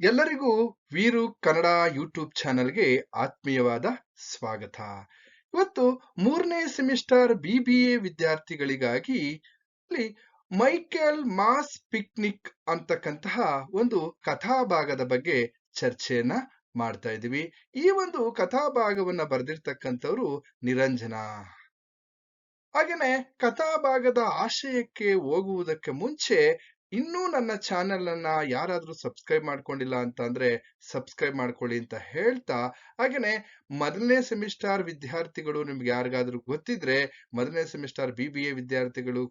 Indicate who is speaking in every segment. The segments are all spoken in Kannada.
Speaker 1: ಎಲ್ಲರಿಗೂ ವೀರು ಕನ್ನಡ ಯೂಟ್ಯೂಬ್ ಚಾನೆಲ್ಗೆ ಆತ್ಮೀಯವಾದ ಸ್ವಾಗತ. ಇವತ್ತು ಮೂರನೇ ಸೆಮಿಸ್ಟರ್ ಬಿ ಬಿ ಎ ವಿದ್ಯಾರ್ಥಿಗಳಿಗಾಗಿ ಮೈಕೆಲ್ ಮಾಸ್ ಪಿಕ್ನಿಕ್ ಅಂತಕ್ಕಂತಹ ಒಂದು ಕಥಾಭಾಗದ ಬಗ್ಗೆ ಚರ್ಚೆಯನ್ನ ಮಾಡ್ತಾ ಇದ್ದೀವಿ. ಈ ಒಂದು ಕಥಾಭಾಗವನ್ನ ಬರೆದಿರ್ತಕ್ಕಂಥವ್ರು ನಿರಂಜನ. ಹಾಗೇನೆ ಕಥಾಭಾಗದ ಆಶಯಕ್ಕೆ ಹೋಗುವುದಕ್ಕೆ ಮುಂಚೆ ಇನ್ನೂ ನನ್ನ ಚಾನೆಲ್ ಅನ್ನ ಯಾರಾದ್ರೂ ಸಬ್ಸ್ಕ್ರೈಬ್ ಮಾಡ್ಕೊಂಡಿಲ್ಲ ಅಂತ ಅಂದ್ರೆ ಸಬ್ಸ್ಕ್ರೈಬ್ ಮಾಡ್ಕೊಳ್ಳಿ ಅಂತ ಹೇಳ್ತಾ, ಹಾಗೇನೆ ಮೊದಲನೇ ಸೆಮಿಸ್ಟರ್ ವಿದ್ಯಾರ್ಥಿಗಳು ನಿಮ್ಗೆ ಯಾರಿಗಾದ್ರೂ ಗೊತ್ತಿದ್ರೆ ಮೊದಲನೇ ಸೆಮಿಸ್ಟರ್ ಬಿ ಬಿ ಎ ವಿದ್ಯಾರ್ಥಿಗಳು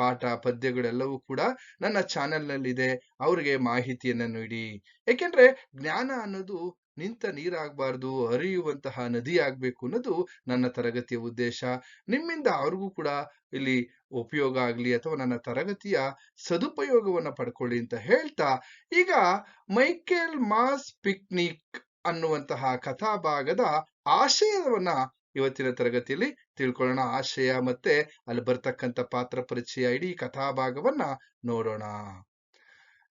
Speaker 1: ಪಾಠ, ಪದ್ಯಗಳೆಲ್ಲವೂ ಕೂಡ ನನ್ನ ಚಾನೆಲ್ನಲ್ಲಿ ಇದೆ ಅವ್ರಿಗೆ ಮಾಹಿತಿಯನ್ನ ನೀಡಿ. ಯಾಕೆಂದ್ರೆ ಜ್ಞಾನ ಅನ್ನೋದು ನಿಂತ ನೀರಾಗಬಾರ್ದು, ಹರಿಯುವಂತಹ ನದಿ ಆಗಬೇಕು ಅನ್ನೋದು ನನ್ನ ತರಗತಿಯ ಉದ್ದೇಶ. ನಿಮ್ಮಿಂದ ಅವ್ರಿಗೂ ಕೂಡ ಇಲ್ಲಿ ಉಪಯೋಗ ಆಗಲಿ ಅಥವಾ ನನ್ನ ತರಗತಿಯ ಸದುಪಯೋಗವನ್ನು ಪಡ್ಕೊಳ್ಳಿ ಅಂತ ಹೇಳ್ತಾ, ಈಗ ಮೈಕೆಲ್ ಮಾಸ್ ಪಿಕ್ನಿಕ್ ಅನ್ನುವಂತಹ ಕಥಾಭಾಗದ ಆಶಯವನ್ನ ಇವತ್ತಿನ ತರಗತಿಯಲ್ಲಿ ತಿಳ್ಕೊಳ್ಳೋಣ. ಆಶಯ ಮತ್ತೆ ಅಲ್ಲಿ ಬರ್ತಕ್ಕಂಥ ಪಾತ್ರ ಪರಿಚಯ, ಇಡೀ ಕಥಾಭಾಗವನ್ನ ನೋಡೋಣ.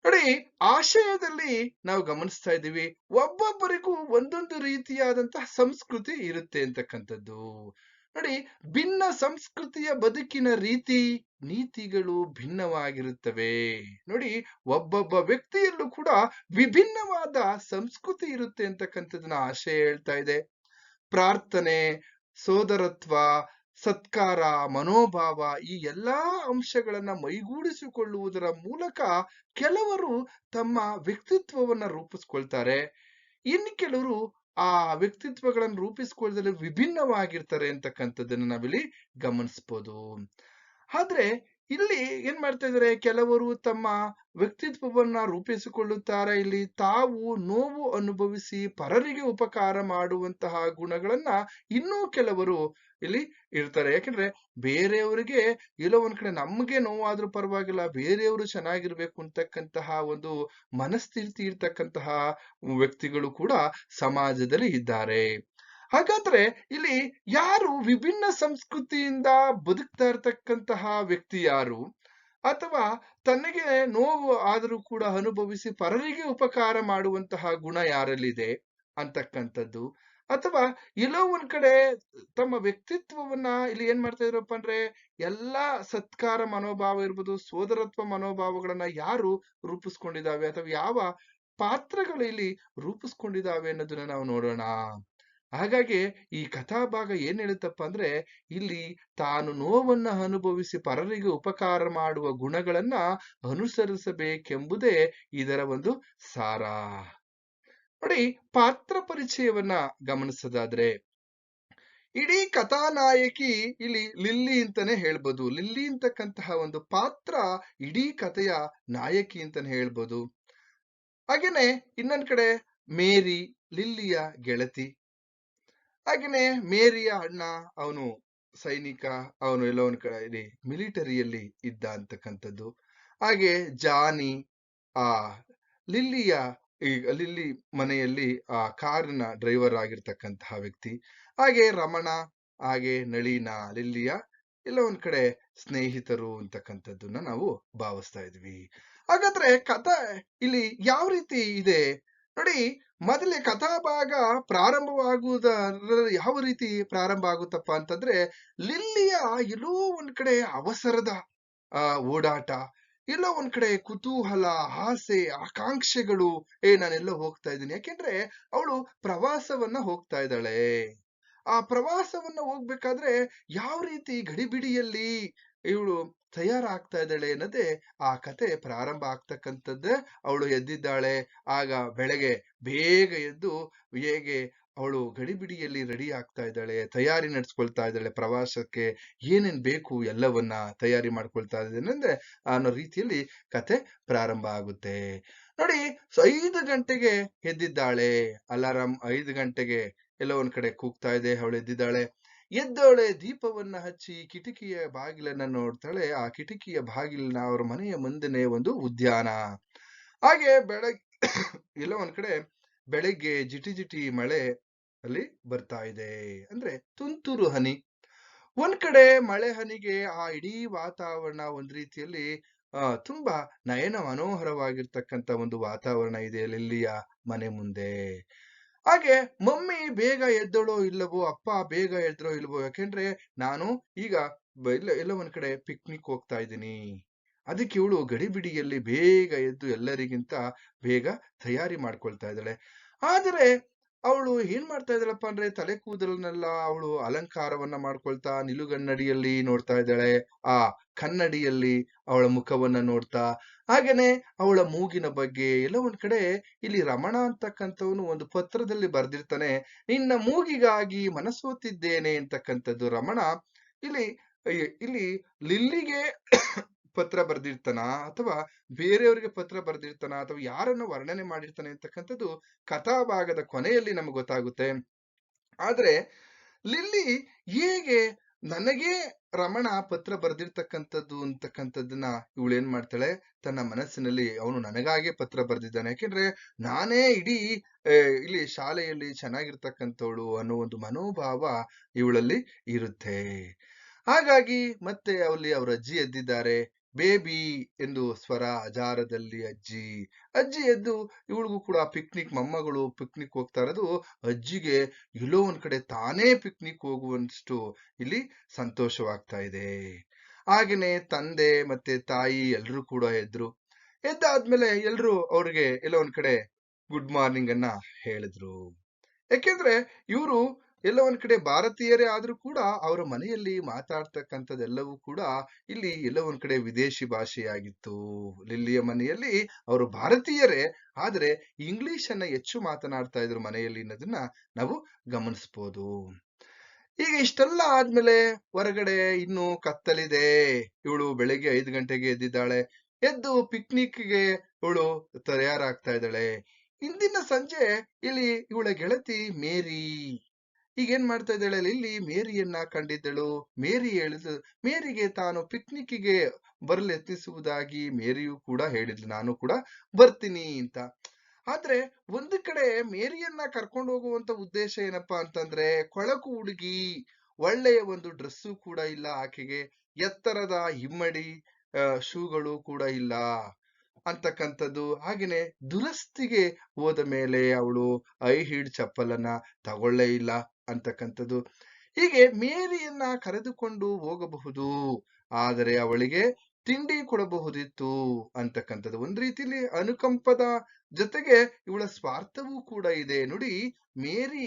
Speaker 1: ನೋಡಿ ಆಶಯದಲ್ಲಿ ನಾವು ಗಮನಿಸ್ತಾ ಇದ್ದೀವಿ, ಒಬ್ಬೊಬ್ಬರಿಗೂ ಒಂದೊಂದು ರೀತಿಯಾದಂತಹ ಸಂಸ್ಕೃತಿ ಇರುತ್ತೆ ಅಂತಕ್ಕಂಥದ್ದು. ನೋಡಿ, ಭಿನ್ನ ಸಂಸ್ಕೃತಿಯ ಬದುಕಿನ ರೀತಿ, ನೀತಿಗಳು ಭಿನ್ನವಾಗಿರುತ್ತವೆ. ನೋಡಿ, ಒಬ್ಬೊಬ್ಬ ವ್ಯಕ್ತಿಯಲ್ಲೂ ಕೂಡ ವಿಭಿನ್ನವಾದ ಸಂಸ್ಕೃತಿ ಇರುತ್ತೆ ಅಂತಕ್ಕಂಥದ್ದನ್ನ ಆಶಯ ಹೇಳ್ತಾ ಇದೆ. ಪ್ರಾರ್ಥನೆ, ಸೋದರತ್ವ ಸತ್ಕಾರ, ಮನೋಭಾವ ಈ ಎಲ್ಲಾ ಅಂಶಗಳನ್ನ ಮೈಗೂಡಿಸಿಕೊಳ್ಳುವುದರ ಮೂಲಕ ಕೆಲವರು ತಮ್ಮ ವ್ಯಕ್ತಿತ್ವವನ್ನ ರೂಪಿಸ್ಕೊಳ್ತಾರೆ. ಇನ್ನು ಕೆಲವರು ಆ ವ್ಯಕ್ತಿತ್ವಗಳನ್ನು ರೂಪಿಸ್ಕೊಳ್ಳದಲ್ಲಿ ವಿಭಿನ್ನವಾಗಿರ್ತಾರೆ ಅಂತಕ್ಕಂಥದ್ದನ್ನ ನಾವಿಲ್ಲಿ ಗಮನಿಸ್ಬೋದು. ಆದ್ರೆ ಇಲ್ಲಿ ಏನ್ ಮಾಡ್ತಾ ಇದಾರೆ? ಕೆಲವರು ತಮ್ಮ ವ್ಯಕ್ತಿತ್ವವನ್ನ ರೂಪಿಸಿಕೊಳ್ಳುತ್ತಾರೆ. ಇಲ್ಲಿ ತಾವು ನೋವು ಅನುಭವಿಸಿ ಪರರಿಗೆ ಉಪಕಾರ ಮಾಡುವಂತಹ ಗುಣಗಳನ್ನ ಇನ್ನೂ ಕೆಲವರು ಇಲ್ಲಿ ಇರ್ತಾರೆ. ಯಾಕಂದ್ರೆ ಬೇರೆಯವರಿಗೆ ಇಲ್ಲ ಒಂದ್ ಕಡೆ ನಮ್ಗೆ ನೋವಾದ್ರೂ ಪರವಾಗಿಲ್ಲ, ಬೇರೆಯವರು ಚೆನ್ನಾಗಿರ್ಬೇಕು ಅಂತಕ್ಕಂತಹ ಒಂದು ಮನಸ್ಥಿತಿ ಇರ್ತಕ್ಕಂತಹ ವ್ಯಕ್ತಿಗಳು ಕೂಡ ಸಮಾಜದಲ್ಲಿ ಇದ್ದಾರೆ. ಹಾಗಾದ್ರೆ ಇಲ್ಲಿ ಯಾರು ವಿಭಿನ್ನ ಸಂಸ್ಕೃತಿಯಿಂದ ಬದುಕ್ತಾ ಇರ್ತಕ್ಕಂತಹ ವ್ಯಕ್ತಿ ಯಾರು? ಅಥವಾ ತನಗೆ ನೋವು ಆದರೂ ಕೂಡ ಅನುಭವಿಸಿ ಪರರಿಗೆ ಉಪಕಾರ ಮಾಡುವಂತಹ ಗುಣ ಯಾರಲ್ಲಿದೆ ಅಂತಕ್ಕಂಥದ್ದು? ಅಥವಾ ಎಲ್ಲೋ ಒಂದ್ ಕಡೆ ತಮ್ಮ ವ್ಯಕ್ತಿತ್ವವನ್ನ ಇಲ್ಲಿ ಏನ್ ಮಾಡ್ತಾ ಇದ್ರಪ್ಪ ಅಂದ್ರೆ ಎಲ್ಲಾ ಸತ್ಕಾರ ಮನೋಭಾವ ಇರ್ಬೋದು, ಸೋದರತ್ವ ಮನೋಭಾವಗಳನ್ನ ಯಾರು ರೂಪಿಸ್ಕೊಂಡಿದಾವೆ ಅಥವಾ ಯಾವ ಪಾತ್ರಗಳು ಇಲ್ಲಿ ರೂಪಿಸ್ಕೊಂಡಿದಾವೆ ಅನ್ನೋದನ್ನ ನಾವು ನೋಡೋಣ. ಹಾಗಾಗಿ ಈ ಕಥಾಭಾಗ ಏನ್ ಹೇಳುತ್ತಪ್ಪ ಅಂದ್ರೆ ಇಲ್ಲಿ ತಾನು ನೋವನ್ನ ಅನುಭವಿಸಿ ಪರರಿಗೆ ಉಪಕಾರ ಮಾಡುವ ಗುಣಗಳನ್ನ ಅನುಸರಿಸಬೇಕೆಂಬುದೇ ಇದರ ಒಂದು ಸಾರ. ನೋಡಿ ಪಾತ್ರ ಪರಿಚಯವನ್ನ ಗಮನಿಸೋದಾದ್ರೆ, ಇಡೀ ಕಥಾನಾಯಕಿ ಇಲ್ಲಿ ಲಿಲ್ಲಿ ಅಂತಾನೆ ಹೇಳ್ಬೋದು. ಲಿಲ್ಲಿ ಅಂತಕ್ಕಂತಹ ಒಂದು ಪಾತ್ರ ಇಡೀ ಕಥೆಯ ನಾಯಕಿ ಅಂತಾನೆ ಹೇಳ್ಬೋದು. ಹಾಗೇನೆ ಇನ್ನೊಂದ್ ಕಡೆ ಮೇರಿ, ಲಿಲ್ಲಿಯ ಗೆಳತಿ. ಹಾಗೇನೆ ಮೇರಿಯ ಅಣ್ಣ, ಅವನು ಸೈನಿಕ, ಅವನು ಎಲ್ಲೋ ಒಂದ್ ಕಡೆ ಇಲ್ಲಿ ಮಿಲಿಟರಿಯಲ್ಲಿ ಇದ್ದ ಅಂತಕ್ಕಂಥದ್ದು. ಹಾಗೆ ಜಾನಿ, ಆ ಲಿಲ್ಲಿಯ ಈಗ ಅಲ್ಲಿ ಮನೆಯಲ್ಲಿ ಆ ಕಾರಿನ ಡ್ರೈವರ್ ಆಗಿರ್ತಕ್ಕಂತಹ ವ್ಯಕ್ತಿ, ಹಾಗೆ ರಮಣ, ಹಾಗೆ ನಳಿನ, ಲಿಲ್ಲಿಯ ಎಲ್ಲ ಒಂದ್ ಕಡೆ ಸ್ನೇಹಿತರು ಅಂತಕ್ಕಂಥದ್ದನ್ನ ನಾವು ಭಾವಿಸ್ತಾ ಇದ್ವಿ. ಹಾಗಾದ್ರೆ ಕಥಾ ಇಲ್ಲಿ ಯಾವ ರೀತಿ ಇದೆ? ನೋಡಿ, ಮೊದಲೇ ಕಥಾಭಾಗ ಪ್ರಾರಂಭವಾಗುವುದ ಯಾವ ರೀತಿ ಪ್ರಾರಂಭ ಆಗುತ್ತಪ್ಪ ಅಂತಂದ್ರೆ, ಲಿಲ್ಲಿಯ ಎಲ್ಲೋ ಒಂದ್ ಕಡೆ ಅವಸರದ, ಆ, ಓಡಾಟ ಎಲ್ಲೋ ಒಂದ್ ಕಡೆ ಕುತೂಹಲ, ಆಸೆ, ಆಕಾಂಕ್ಷೆಗಳು, ಏ, ನಾನೆಲ್ಲ ಹೋಗ್ತಾ ಇದ್ದೀನಿ. ಯಾಕೆಂದ್ರೆ ಅವಳು ಪ್ರವಾಸವನ್ನ ಹೋಗ್ತಾ ಇದ್ದಾಳೆ. ಆ ಪ್ರವಾಸವನ್ನ ಹೋಗ್ಬೇಕಾದ್ರೆ ಯಾವ ರೀತಿ ಗಡಿಬಿಡಿಯಲ್ಲಿ ಇವಳು ತಯಾರಾಗ್ತಾ ಇದ್ದಾಳೆ ಅನ್ನೋದೇ ಆ ಕತೆ ಪ್ರಾರಂಭ ಆಗ್ತಕ್ಕಂಥದ್ದೇ. ಅವಳು ಎದ್ದಿದ್ದಾಳೆ, ಆಗ ಬೆಳಗ್ಗೆ ಬೇಗ ಎದ್ದು ಹೇಗೆ ಅವಳು ಗಡಿಬಿಡಿಯಲ್ಲಿ ರೆಡಿ ಆಗ್ತಾ ಇದ್ದಾಳೆ, ತಯಾರಿ ನಡೆಸ್ಕೊಳ್ತಾ ಇದ್ದಾಳೆ, ಪ್ರವಾಸಕ್ಕೆ ಏನೇನ್ ಬೇಕು ಎಲ್ಲವನ್ನ ತಯಾರಿ ಮಾಡ್ಕೊಳ್ತಾ ಇದ್ದೇನೆ ಅಂದ್ರೆ ಅನ್ನೋ ರೀತಿಯಲ್ಲಿ ಕತೆ ಪ್ರಾರಂಭ ಆಗುತ್ತೆ. ನೋಡಿ, ಸೊ ಐದು ಗಂಟೆಗೆ ಎದ್ದಿದ್ದಾಳೆ ಅಲಾರಾಮ್ ಐದು ಗಂಟೆಗೆ ಎಲ್ಲೋ ಒಂದ್ ಕಡೆ ಕೂಗ್ತಾ ಇದೆ, ಅವಳು ಎದ್ದಿದ್ದಾಳೆ. ಎದ್ದವಳೆ ದೀಪವನ್ನ ಹಚ್ಚಿ ಕಿಟಕಿಯ ಬಾಗಿಲನ್ನ ನೋಡ್ತಾಳೆ. ಆ ಕಿಟಕಿಯ ಬಾಗಿಲಿನ ಅವ್ರ ಮನೆಯ ಮುಂದೆನೆ ಒಂದು ಉದ್ಯಾನ. ಹಾಗೆ ಬೆಳಗ್ಗೆ ಎಲ್ಲೋ ಒಂದ್ ಕಡೆ ಬೆಳಗ್ಗೆ ಜಿಟಿ ಜಿಟಿ ಮಳೆ ಅಲ್ಲಿ ಬರ್ತಾ ಇದೆ. ಅಂದ್ರೆ ತುಂತುರು ಹನಿ. ಒಂದ್ ಕಡೆ ಮಳೆ ಹನಿಗೆ ಆ ಇಡೀ ವಾತಾವರಣ ಒಂದ್ ರೀತಿಯಲ್ಲಿ, ಆ, ತುಂಬಾ ನಯನ ಮನೋಹರವಾಗಿರ್ತಕ್ಕಂತ ಒಂದು ವಾತಾವರಣ ಇದೆ ಲಿಲ್ಲಿಯ ಮನೆ ಮುಂದೆ. ಹಾಗೆ ಮಮ್ಮಿ ಬೇಗ ಎದ್ದಳೋ ಇಲ್ಲವೋ, ಅಪ್ಪ ಬೇಗ ಎದ್ರೋ ಇಲ್ವೋ ಯಾಕೆಂದ್ರೆ ನಾನು ಈಗ ಎಲ್ಲ ಎಲ್ಲ ಒಂದ್ ಕಡೆ ಪಿಕ್ನಿಕ್ ಹೋಗ್ತಾ ಇದ್ದೀನಿ. ಅದಕ್ಕೆ ಇವಳು ಗಡಿಬಿಡಿಯಲ್ಲಿ ಬೇಗ ಎದ್ದು ಎಲ್ಲರಿಗಿಂತ ಬೇಗ ತಯಾರಿ ಮಾಡ್ಕೊಳ್ತಾ ಇದ್ದಾಳೆ. ಆದರೆ ಅವಳು ಏನ್ ಮಾಡ್ತಾ ಇದ್ದಾಳಪ್ಪ ಅಂದ್ರೆ ತಲೆ ಕೂದಲನ್ನೆಲ್ಲ ಅವಳು ಅಲಂಕಾರವನ್ನ ಮಾಡ್ಕೊಳ್ತಾ ನಿಲುಗನ್ನಡಿಯಲ್ಲಿ ನೋಡ್ತಾ ಇದ್ದಾಳೆ. ಆ ಕನ್ನಡಿಯಲ್ಲಿ ಅವಳ ಮುಖವನ್ನ ನೋಡ್ತಾ. ಹಾಗೇನೆ ಅವಳ ಮೂಗಿನ ಬಗ್ಗೆ ಎಲ್ಲ ಒಂದ್ ಕಡೆ ಇಲ್ಲಿ ರಮಣ ಅಂತಕ್ಕಂಥವನು ಒಂದು ಪತ್ರದಲ್ಲಿ ಬರ್ದಿರ್ತಾನೆ. ನಿನ್ನ ಮೂಗಿಗಾಗಿ ಮನಸೋತಿದ್ದೇನೆ ಅಂತಕ್ಕಂಥದ್ದು ರಮಣ. ಇಲ್ಲಿ ಇಲ್ಲಿ ಲಿಲ್ಲಿಗೆ ಪತ್ರ ಬರೆದಿರ್ತಾನ? ಅಥವಾ ಬೇರೆಯವರಿಗೆ ಪತ್ರ ಬರೆದಿರ್ತಾನ? ಅಥವಾ ಯಾರನ್ನ ವರ್ಣನೆ ಮಾಡಿರ್ತಾನೆ ಅಂತಕ್ಕಂಥದ್ದು ಕಥಾಭಾಗದ ಕೊನೆಯಲ್ಲಿ ನಮ್ಗೆ ಗೊತ್ತಾಗುತ್ತೆ. ಆದ್ರೆ ಲಿಲ್ಲಿ ಹೇಗೆ ನನಗೆ ರಮಣ ಪತ್ರ ಬರೆದಿರ್ತಕ್ಕಂಥದ್ದು ಅಂತಕ್ಕಂಥದ್ದನ್ನ ಇವಳು ಏನ್ ಮಾಡ್ತಾಳೆ? ತನ್ನ ಮನಸ್ಸಿನಲ್ಲಿ ಅವನು ನನಗಾಗೆ ಪತ್ರ ಬರೆದಿದ್ದಾನೆ. ಯಾಕೆಂದ್ರೆ ನಾನೇ ಇಡೀ ಇಲ್ಲಿ ಶಾಲೆಯಲ್ಲಿ ಚೆನ್ನಾಗಿರ್ತಕ್ಕಂಥವಳು ಅನ್ನೋ ಒಂದು ಮನೋಭಾವ ಇವಳಲ್ಲಿ ಇರುತ್ತೆ. ಹಾಗಾಗಿ ಮತ್ತೆ ಅಲ್ಲಿ ಅವರ ಅಜ್ಜಿ ಎದ್ದಿದ್ದಾರೆ. ಬೇಬಿ ಎಂದು ಸ್ವರ ಅಜಾರದಲ್ಲಿ ಅಜ್ಜಿ ಅಜ್ಜಿ ಎದ್ದು ಇವಳಿಗೂ ಕೂಡ ಪಿಕ್ನಿಕ್ ಮೊಮ್ಮಗಳು ಪಿಕ್ನಿಕ್ ಹೋಗ್ತಾ ಇರೋದು, ಅಜ್ಜಿಗೆ ಎಲ್ಲೋ ಒಂದ್ ಕಡೆ ತಾನೇ ಪಿಕ್ನಿಕ್ ಹೋಗುವಷ್ಟು ಇಲ್ಲಿ ಸಂತೋಷವಾಗ್ತಾ ಇದೆ. ಹಾಗೇನೆ ತಂದೆ ಮತ್ತೆ ತಾಯಿ ಎಲ್ರೂ ಕೂಡ ಎದ್ರು. ಎದ್ದಾದ್ಮೇಲೆ ಎಲ್ರು ಅವ್ರಿಗೆ ಎಲ್ಲೋ ಒಂದ್ ಕಡೆ ಗುಡ್ ಮಾರ್ನಿಂಗ್ ಅನ್ನ ಹೇಳಿದ್ರು. ಯಾಕೆಂದ್ರೆ ಇವರು ಎಲ್ಲ ಒಂದ್ ಕಡೆ ಭಾರತೀಯರೇ ಆದ್ರೂ ಕೂಡ ಅವರ ಮನೆಯಲ್ಲಿ ಮಾತಾಡ್ತಕ್ಕಂಥದ್ದೆಲ್ಲವೂ ಕೂಡ ಇಲ್ಲಿ ಎಲ್ಲ ಒಂದ್ ಕಡೆ ವಿದೇಶಿ ಭಾಷೆಯಾಗಿತ್ತು. ಲಿಲ್ಲಿಯ ಮನೆಯಲ್ಲಿ ಅವರು ಭಾರತೀಯರೇ, ಆದ್ರೆ ಇಂಗ್ಲಿಷ್ ಅನ್ನ ಹೆಚ್ಚು ಮಾತನಾಡ್ತಾ ಇದ್ರು ಮನೆಯಲ್ಲಿ ಅನ್ನೋದನ್ನ ನಾವು ಗಮನಿಸ್ಬೋದು. ಈಗ ಇಷ್ಟೆಲ್ಲ ಆದ್ಮೇಲೆ ಹೊರಗಡೆ ಇನ್ನು ಕತ್ತಲಿದೆ. ಇವಳು ಬೆಳಿಗ್ಗೆ ಐದು ಗಂಟೆಗೆ ಎದ್ದಿದ್ದಾಳೆ. ಎದ್ದು ಪಿಕ್ನಿಕ್ಗೆ ಇವಳು ತಯಾರಾಗ್ತಾ ಇದ್ದಾಳೆ. ಇಂದಿನ ಸಂಜೆ ಇಲ್ಲಿ ಇವಳ ಗೆಳತಿ ಮೇರಿ. ಈಗ ಏನ್ ಮಾಡ್ತಾ ಇದ್ದಾಳೆ? ಇಲ್ಲಿ ಮೇರಿಯನ್ನ ಕಂಡಿದ್ದಳು. ಮೇರಿ ಹೇಳಿದ್ಲು ಮೇರಿಗೆ ತಾನು ಪಿಕ್ನಿಕ್ಕಿಗೆ ಬರಲು ಯತ್ನಿಸುವುದಾಗಿ ಮೇರಿಯು ಕೂಡ ಹೇಳಿದ್ಲು. ನಾನು ಕೂಡ ಬರ್ತೀನಿ ಅಂತ. ಆದ್ರೆ ಒಂದು ಕಡೆ ಮೇರಿಯನ್ನ ಕರ್ಕೊಂಡು ಹೋಗುವಂತ ಉದ್ದೇಶ ಏನಪ್ಪಾ ಅಂತಂದ್ರೆ, ಕೊಳಕು ಹುಡುಗಿ ಒಳ್ಳೆಯ ಒಂದು ಡ್ರೆಸ್ಸು ಕೂಡ ಇಲ್ಲ ಆಕೆಗೆ, ಎತ್ತರದ ಹಿಮ್ಮಡಿ ಶೂಗಳು ಕೂಡ ಇಲ್ಲ ಅಂತಕ್ಕಂಥದ್ದು. ಹಾಗೇನೆ ದುರಸ್ತಿಗೆ ಹೋದ ಮೇಲೆ ಅವಳು ಐ ಹೀಡ್ ಚಪ್ಪಲನ್ನ ತಗೊಳ್ಳೇ ಇಲ್ಲ. ಅಂತಕ್ಕಂಥದ್ದು. ಹೀಗೆ ಮೇರಿಯನ್ನ ಕರೆದುಕೊಂಡು ಹೋಗಬಹುದು. ಆದರೆ ಅವಳಿಗೆ ತಿಂಡಿ ಕೊಡಬಹುದಿತ್ತು ಅಂತಕ್ಕಂಥದ್ದು. ಒಂದ್ ರೀತಿಲಿ ಅನುಕಂಪದ ಜೊತೆಗೆ ಇವಳ ಸ್ವಾರ್ಥವೂ ಕೂಡ ಇದೆ. ನೋಡಿ, ಮೇರಿ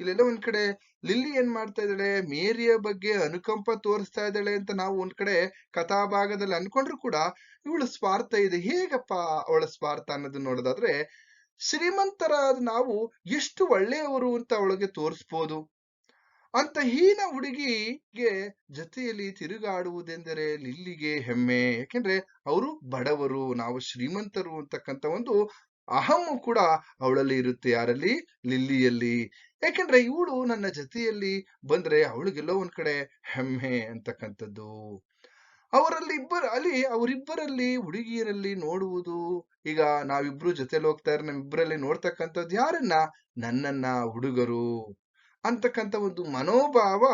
Speaker 1: ಇಲ್ಲೆಲ್ಲ ಒಂದ್ ಕಡೆ ಲಿಲ್ಲಿ ಏನ್ ಮಾಡ್ತಾ ಇದ್ದಾಳೆ? ಮೇರಿಯ ಬಗ್ಗೆ ಅನುಕಂಪ ತೋರಿಸ್ತಾ ಇದ್ದಾಳೆ ಅಂತ ನಾವು ಒಂದ್ ಕಡೆ ಕಥಾಭಾಗದಲ್ಲಿ ಅನ್ಕೊಂಡ್ರು ಕೂಡ ಇವಳ ಸ್ವಾರ್ಥ ಇದೆ. ಹೇಗಪ್ಪ ಅವಳ ಸ್ವಾರ್ಥ ಅನ್ನೋದನ್ನ ನೋಡೋದಾದ್ರೆ ಶ್ರೀಮಂತರಾದ ನಾವು ಎಷ್ಟು ಒಳ್ಳೆಯವರು ಅಂತ ಅವಳಿಗೆ ತೋರಿಸ್ಬೋದು. ಅಂತ ಹೀನ ಹುಡುಗಿಗೆ ಜೊತೆಯಲ್ಲಿ ತಿರುಗಾಡುವುದೆಂದರೆ ಲಿಲ್ಲಿಗೆ ಹೆಮ್ಮೆ. ಯಾಕೆಂದ್ರೆ ಅವರು ಬಡವರು, ನಾವು ಶ್ರೀಮಂತರು ಅಂತಕ್ಕಂಥ ಒಂದು ಅಹಂ ಕೂಡ ಅವಳಲ್ಲಿ ಇರುತ್ತೆ. ಯಾರಲ್ಲಿ? ಲಿಲ್ಲಿಯಲ್ಲಿ. ಯಾಕೆಂದ್ರೆ ಇವಳು ನನ್ನ ಜೊತೆಯಲ್ಲಿ ಬಂದ್ರೆ ಅವಳಿಗೆಲ್ಲೋ ಒಂದ್ ಕಡೆ ಹೆಮ್ಮೆ ಅಂತಕ್ಕಂಥದ್ದು. ಅವರಲ್ಲಿ ಇಬ್ಬರು, ಅಲ್ಲಿ ಅವರಿಬ್ಬರಲ್ಲಿ ಹುಡುಗಿಯರಲ್ಲಿ ನೋಡುವುದು, ಈಗ ನಾವಿಬ್ರು ಜೊತೆಲಿ ಹೋಗ್ತಾ ಇರೋ ನಮ್ಮಿಬ್ಬರಲ್ಲಿ ನೋಡ್ತಕ್ಕಂಥದ್ದು ಯಾರನ್ನ? ನನ್ನನ್ನ ಹುಡುಗರು. ಅಂತಕ್ಕಂಥ ಒಂದು ಮನೋಭಾವ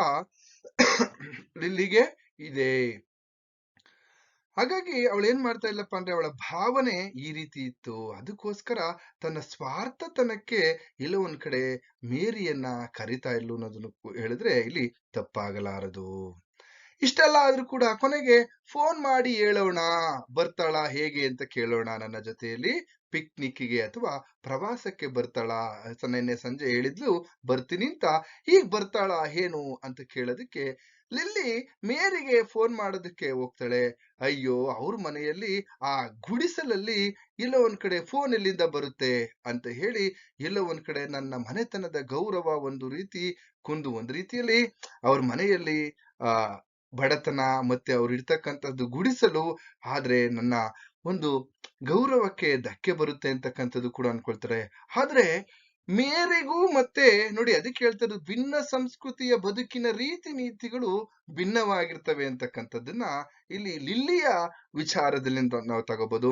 Speaker 1: ಲಿಲ್ಲಿಗೆ ಇದೆ. ಹಾಗಾಗಿ ಅವಳು ಏನ್ ಮಾಡ್ತಾ ಇಲ್ಲಪ್ಪ ಅಂದ್ರೆ ಅವಳ ಭಾವನೆ ಈ ರೀತಿ ಇತ್ತು. ಅದಕ್ಕೋಸ್ಕರ ತನ್ನ ಸ್ವಾರ್ಥತನಕ್ಕೆ ಎಲ್ಲೋ ಒಂದ್ ಕಡೆ ಮೇರಿಯನ್ನ ಕರಿತಾ ಇಲ್ಲ ಅನ್ನೋದನ್ನು ಹೇಳಿದ್ರೆ ಇಲ್ಲಿ ತಪ್ಪಾಗಲಾರದು. ಇಷ್ಟೆಲ್ಲ ಆದ್ರೂ ಕೂಡ ಕೊನೆಗೆ ಫೋನ್ ಮಾಡಿ ಹೇಳೋಣ. ಬರ್ತಾಳ ಹೇಗೆ ಅಂತ ಕೇಳೋಣ ನನ್ನ ಜೊತೆಯಲ್ಲಿ. ಪಿಕ್ನಿಕ್ಗೆ ಅಥವಾ ಪ್ರವಾಸಕ್ಕೆ ಬರ್ತಾಳ. ನಿನ್ನೆ ಸಂಜೆ ಹೇಳಿದ್ಲು, ಬರ್ತೀನಿ ಅಂತ. ಈಗ ಬರ್ತಾಳ ಏನು ಅಂತ ಕೇಳೋದಕ್ಕೆ ಲಿಲ್ಲಿ ಮೇರಿಗೆ ಫೋನ್ ಮಾಡೋದಕ್ಕೆ ಹೋಗ್ತಾಳೆ. ಅಯ್ಯೋ, ಅವ್ರ ಮನೆಯಲ್ಲಿ ಆ ಗುಡಿಸಲಲ್ಲಿ ಎಲ್ಲೋ ಒಂದ್ ಕಡೆ ಫೋನ್ ಎಲ್ಲಿಂದ ಬರುತ್ತೆ ಅಂತ ಹೇಳಿ ಎಲ್ಲೋ ಒಂದ್ ಕಡೆ ನನ್ನ ಮನೆತನದ ಗೌರವ ಒಂದು ರೀತಿ, ಕುಂದು ಒಂದ್ ರೀತಿಯಲ್ಲಿ ಅವ್ರ ಮನೆಯಲ್ಲಿ ಆ ಬಡತನ ಮತ್ತೆ ಅವ್ರು ಇರ್ತಕ್ಕಂಥದ್ದು ಗುಡಿಸಲು ಆದ್ರೆ ನನ್ನ ಒಂದು ಗೌರವಕ್ಕೆ ಧಕ್ಕೆ ಬರುತ್ತೆ ಅಂತಕ್ಕಂಥದ್ದು ಕೂಡ ಅನ್ಕೊಳ್ತಾರೆ. ಆದ್ರೆ ಮೇರೆಗೂ ಮತ್ತೆ ನೋಡಿ ಅದಕ್ಕೆ ಹೇಳ್ತಾರೆ ಭಿನ್ನ ಸಂಸ್ಕೃತಿಯ ಬದುಕಿನ ರೀತಿ ನೀತಿಗಳು ಭಿನ್ನವಾಗಿರ್ತವೆ ಅಂತಕ್ಕಂಥದ್ದನ್ನ ಇಲ್ಲಿ ಲಿಲ್ಲಿಯ ವಿಚಾರದಲ್ಲಿ ನಾವು ತಗೋಬಹುದು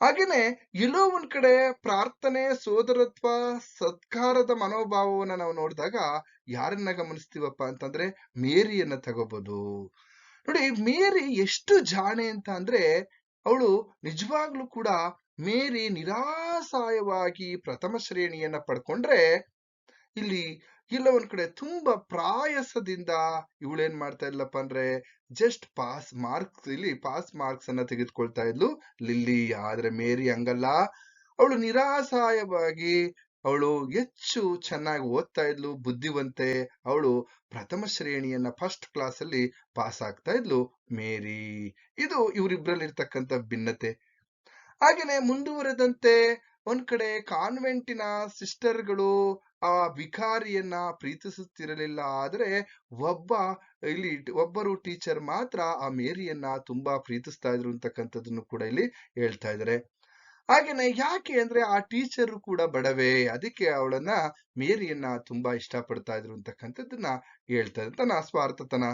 Speaker 1: ಹಾಗೇನೆ ಎಲ್ಲೋ ಒಂದ್ ಕಡೆ ಪ್ರಾರ್ಥನೆ, ಸೋದರತ್ವ, ಸತ್ಕಾರದ ಮನೋಭಾವವನ್ನ ನಾವು ನೋಡಿದಾಗ ಯಾರನ್ನ ಗಮನಿಸ್ತೀವಪ್ಪ ಅಂತಂದ್ರೆ ಮೇರಿಯನ್ನ ತಗೋಬಹುದು ನೋಡಿ ಮೇರಿ ಎಷ್ಟು ಜಾಣೆ ಅಂತ ಅಂದ್ರೆ ಅವಳು ನಿಜವಾಗ್ಲೂ ಕೂಡ ಮೇರಿ ನಿರಾಸಾಯವಾಗಿ ಪ್ರಥಮ ಶ್ರೇಣಿಯನ್ನ ಪಡ್ಕೊಂಡ್ರೆ ಇಲ್ಲಿ ಇಲ್ಲ ಒಂದ್ ಕಡೆ ತುಂಬಾ ಪ್ರಾಯಸದಿಂದ ಇವಳೇನ್ ಮಾಡ್ತಾ ಇದ್ಲಪ್ಪ ಅಂದ್ರೆ ಜಸ್ಟ್ ಪಾಸ್ ಮಾರ್ಕ್ಸ್ ಇಲ್ಲಿ ಪಾಸ್ ಮಾರ್ಕ್ಸ್ ಅನ್ನ ತೆಗೆದುಕೊಳ್ತಾ ಇದ್ಲು. ಲಿಲ್ಲಿ, ಆದ್ರೆ ಮೇರಿ ಹಂಗಲ್ಲ. ಅವಳು ನಿರಾಸಾಯವಾಗಿ, ಅವಳು ಹೆಚ್ಚು ಚೆನ್ನಾಗಿ ಓದ್ತಾ ಇದ್ಲು, ಬುದ್ಧಿವಂತೆ. ಅವಳು ಪ್ರಥಮ ಶ್ರೇಣಿಯನ್ನ ಫಸ್ಟ್ ಕ್ಲಾಸ್ ಅಲ್ಲಿ ಪಾಸ್ ಆಗ್ತಾ ಇದ್ಲು, ಮೇರಿ. ಇದು ಇವರಿಬ್ರಲ್ಲಿ ಇರ್ತಕ್ಕಂಥ ಭಿನ್ನತೆ. ಹಾಗೇನೆ ಮುಂದುವರೆದಂತೆ ಒಂದ್ ಕಡೆ ಕಾನ್ವೆಂಟಿನ ಸಿಸ್ಟರ್ಗಳು ಆ ವಿಕಾರಿಯನ್ನ ಪ್ರೀತಿಸುತ್ತಿರಲಿಲ್ಲ ಆದ್ರೆ ಒಬ್ಬ ಇಲ್ಲಿ ಒಬ್ಬರು ಟೀಚರ್ ಮಾತ್ರ ಆ ಮೇರಿಯನ್ನ ತುಂಬಾ ಪ್ರೀತಿಸ್ತಾ ಇದ್ರು ಅಂತಕ್ಕಂಥದ್ದನ್ನು ಕೂಡ ಇಲ್ಲಿ ಹೇಳ್ತಾ ಇದ್ದಾರೆ ಹಾಗೇನೆ ಯಾಕೆ ಅಂದ್ರೆ ಆ ಟೀಚರ್ ಕೂಡ ಬಡವೆ, ಅದಕ್ಕೆ ಅವಳನ್ನ ಮೇರಿಯನ್ನ ತುಂಬಾ ಇಷ್ಟಪಡ್ತಾ ಇದ್ರು ಅಂತಕ್ಕಂಥದ್ದನ್ನ ಹೇಳ್ತಾ ಇದ್ರು. ತನ್ನ ಸ್ವಾರ್ಥ, ತನ್ನ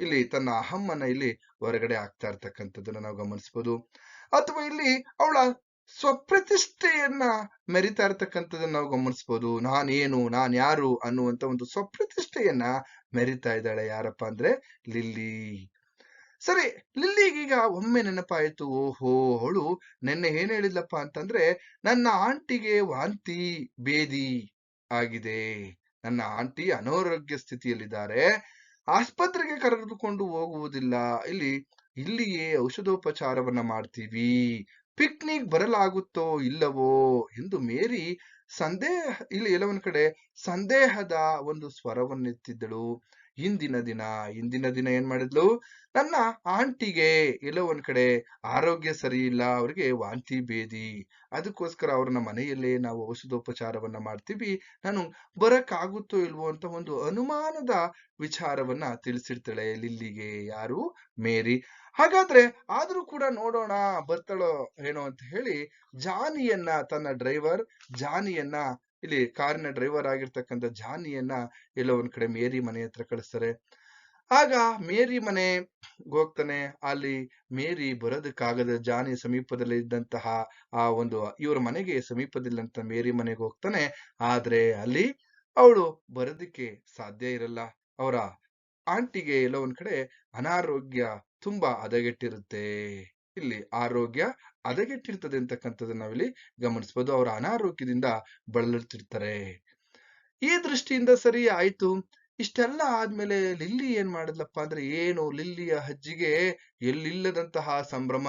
Speaker 1: ಇಲ್ಲಿ ತನ್ನ ಅಹಮ್ಮನ ಇಲ್ಲಿ ಹೊರಗಡೆ ಆಗ್ತಾ ಇರ್ತಕ್ಕಂಥದ್ದನ್ನ ನಾವು ಗಮನಿಸ್ಬೋದು. ಅಥವಾ ಇಲ್ಲಿ ಅವಳ ಸ್ವಪ್ರತಿಷ್ಠೆಯನ್ನ ಮೆರಿತಾ ಇರ್ತಕ್ಕಂಥದ್ದನ್ನ ನಾವು ಗಮನಿಸಬಹುದು ನಾನೇನು, ನಾನ್ ಯಾರು ಅನ್ನುವಂತ ಒಂದು ಸ್ವಪ್ರತಿಷ್ಠೆಯನ್ನ ಮೆರಿತಾ ಇದ್ದಾಳೆ ಯಾರಪ್ಪ ಅಂದ್ರೆ ಲಿಲ್ಲಿ. ಸರಿ ಲಿಲ್ಲಿಗೀಗ ಒಮ್ಮೆ ನೆನಪಾಯ್ತು. ಓಹೋ, ಅವಳು ನೆನ್ನೆ ಏನ್ ಹೇಳಿದ್ಲಪ್ಪ ಅಂತಂದ್ರೆ, ನನ್ನ ಆಂಟಿಗೆ ವಾಂತಿ ಬೇದಿ ಆಗಿದೆ. ನನ್ನ ಆಂಟಿ ಅನಾರೋಗ್ಯ ಸ್ಥಿತಿಯಲ್ಲಿದ್ದಾರೆ. ಆಸ್ಪತ್ರೆಗೆ ಕರೆದುಕೊಂಡು ಹೋಗುವುದಿಲ್ಲ. ಇಲ್ಲಿ, ಇಲ್ಲಿಯೇ ಔಷಧೋಪಚಾರವನ್ನ ಮಾಡ್ತೀವಿ. ಪಿಕ್ನಿಕ್ ಬರಲಾಗುತ್ತೋ ಇಲ್ಲವೋ ಎಂದು ಮೇರಿ ಸಂದೇಹ ಇಲ್ಲಿ ಎಲ್ಲವನ್ನ ಕಡೆ ಸಂದೇಹದ ಒಂದು ಸ್ವರವನ್ನೆತ್ತಿದ್ದಳು. ಇಂದಿನ ದಿನ. ಇಂದಿನ ದಿನ ಏನ್ ಮಾಡಿದ್ಲು? ನನ್ನ ಆಂಟಿಗೆ ಎಲ್ಲೋ ಒಂದ್ ಕಡೆ ಆರೋಗ್ಯ ಸರಿ ಇಲ್ಲ, ಅವ್ರಿಗೆ ವಾಂತಿ ಭೇದಿ. ಅದಕ್ಕೋಸ್ಕರ ಅವ್ರನ್ನ ಮನೆಯಲ್ಲೇ ನಾವು ಔಷಧೋಪಚಾರವನ್ನ ಮಾಡ್ತೀವಿ. ನಾನು ಬರಕ್ಕಾಗುತ್ತೋ ಇಲ್ವೋ ಅಂತ ಒಂದು ಅನುಮಾನದ ವಿಚಾರವನ್ನ ತಿಳಿಸಿರ್ತಾಳೆ ಲಿಲ್ಲಿಗೆ. ಯಾರು? ಮೇರಿ. ಹಾಗಾದ್ರೆ ಆದ್ರೂ ಕೂಡ ನೋಡೋಣ, ಬರ್ತಾಳೋ, ಏನೋ ಅಂತ ಹೇಳಿ ಜಾನಿಯನ್ನ, ತನ್ನ ಡ್ರೈವರ್ ಜಾನಿಯನ್ನ ಇಲ್ಲಿ ಕಾರಿನ ಡ್ರೈವರ್ ಆಗಿರ್ತಕ್ಕಂಥ ಜಾನಿಯನ್ನ ಎಲ್ಲೋ ಒಂದ್ ಕಡೆ ಮೇರಿ ಮನೆ ಹತ್ರ ಕಳಿಸ್ತಾರೆ. ಆಗ ಮೇರಿ ಮನೆ ಹೋಗ್ತಾನೆ. ಅಲ್ಲಿ ಮೇರಿ ಬರೋದಕ್ಕಾಗದ ಜಾನಿ ಸಮೀಪದಲ್ಲಿ ಇದ್ದಂತಹ ಆ ಒಂದು ಇವ್ರ ಮನೆಗೆ ಸಮೀಪದಲ್ಲಂತ ಮೇರಿ ಮನೆಗೆ ಹೋಗ್ತಾನೆ. ಆದ್ರೆ ಅಲ್ಲಿ ಅವಳು ಬರೋದಕ್ಕೆ ಸಾಧ್ಯ ಇರಲ್ಲ. ಅವರ ಆಂಟಿಗೆ ಎಲ್ಲೋ ಒಂದ್ ಕಡೆ ಅನಾರೋಗ್ಯ ತುಂಬಾ ಹದಗೆಟ್ಟಿರುತ್ತೆ. ಇಲ್ಲಿ ಆರೋಗ್ಯ ಹದಗೆಟ್ಟಿರ್ತದೆ ಅಂತಕ್ಕಂಥದ್ದನ್ನ ನಾವಿಲ್ಲಿ ಗಮನಿಸಬಹುದು ಅವರ ಅನಾರೋಗ್ಯದಿಂದ ಬಳಲುತ್ತಿರ್ತಾರೆ. ಈ ದೃಷ್ಟಿಯಿಂದ ಸರಿ ಆಯ್ತು. ಇಷ್ಟೆಲ್ಲ ಆದ್ಮೇಲೆ ಲಿಲ್ಲಿ ಏನ್ ಮಾಡಿದ್ಲಪ್ಪ ಅಂದ್ರೆ, ಏನು ಲಿಲ್ಲಿಯ ಹಜ್ಜಿಗೆ ಎಲ್ಲಿಲ್ಲದಂತಹ ಸಂಭ್ರಮ.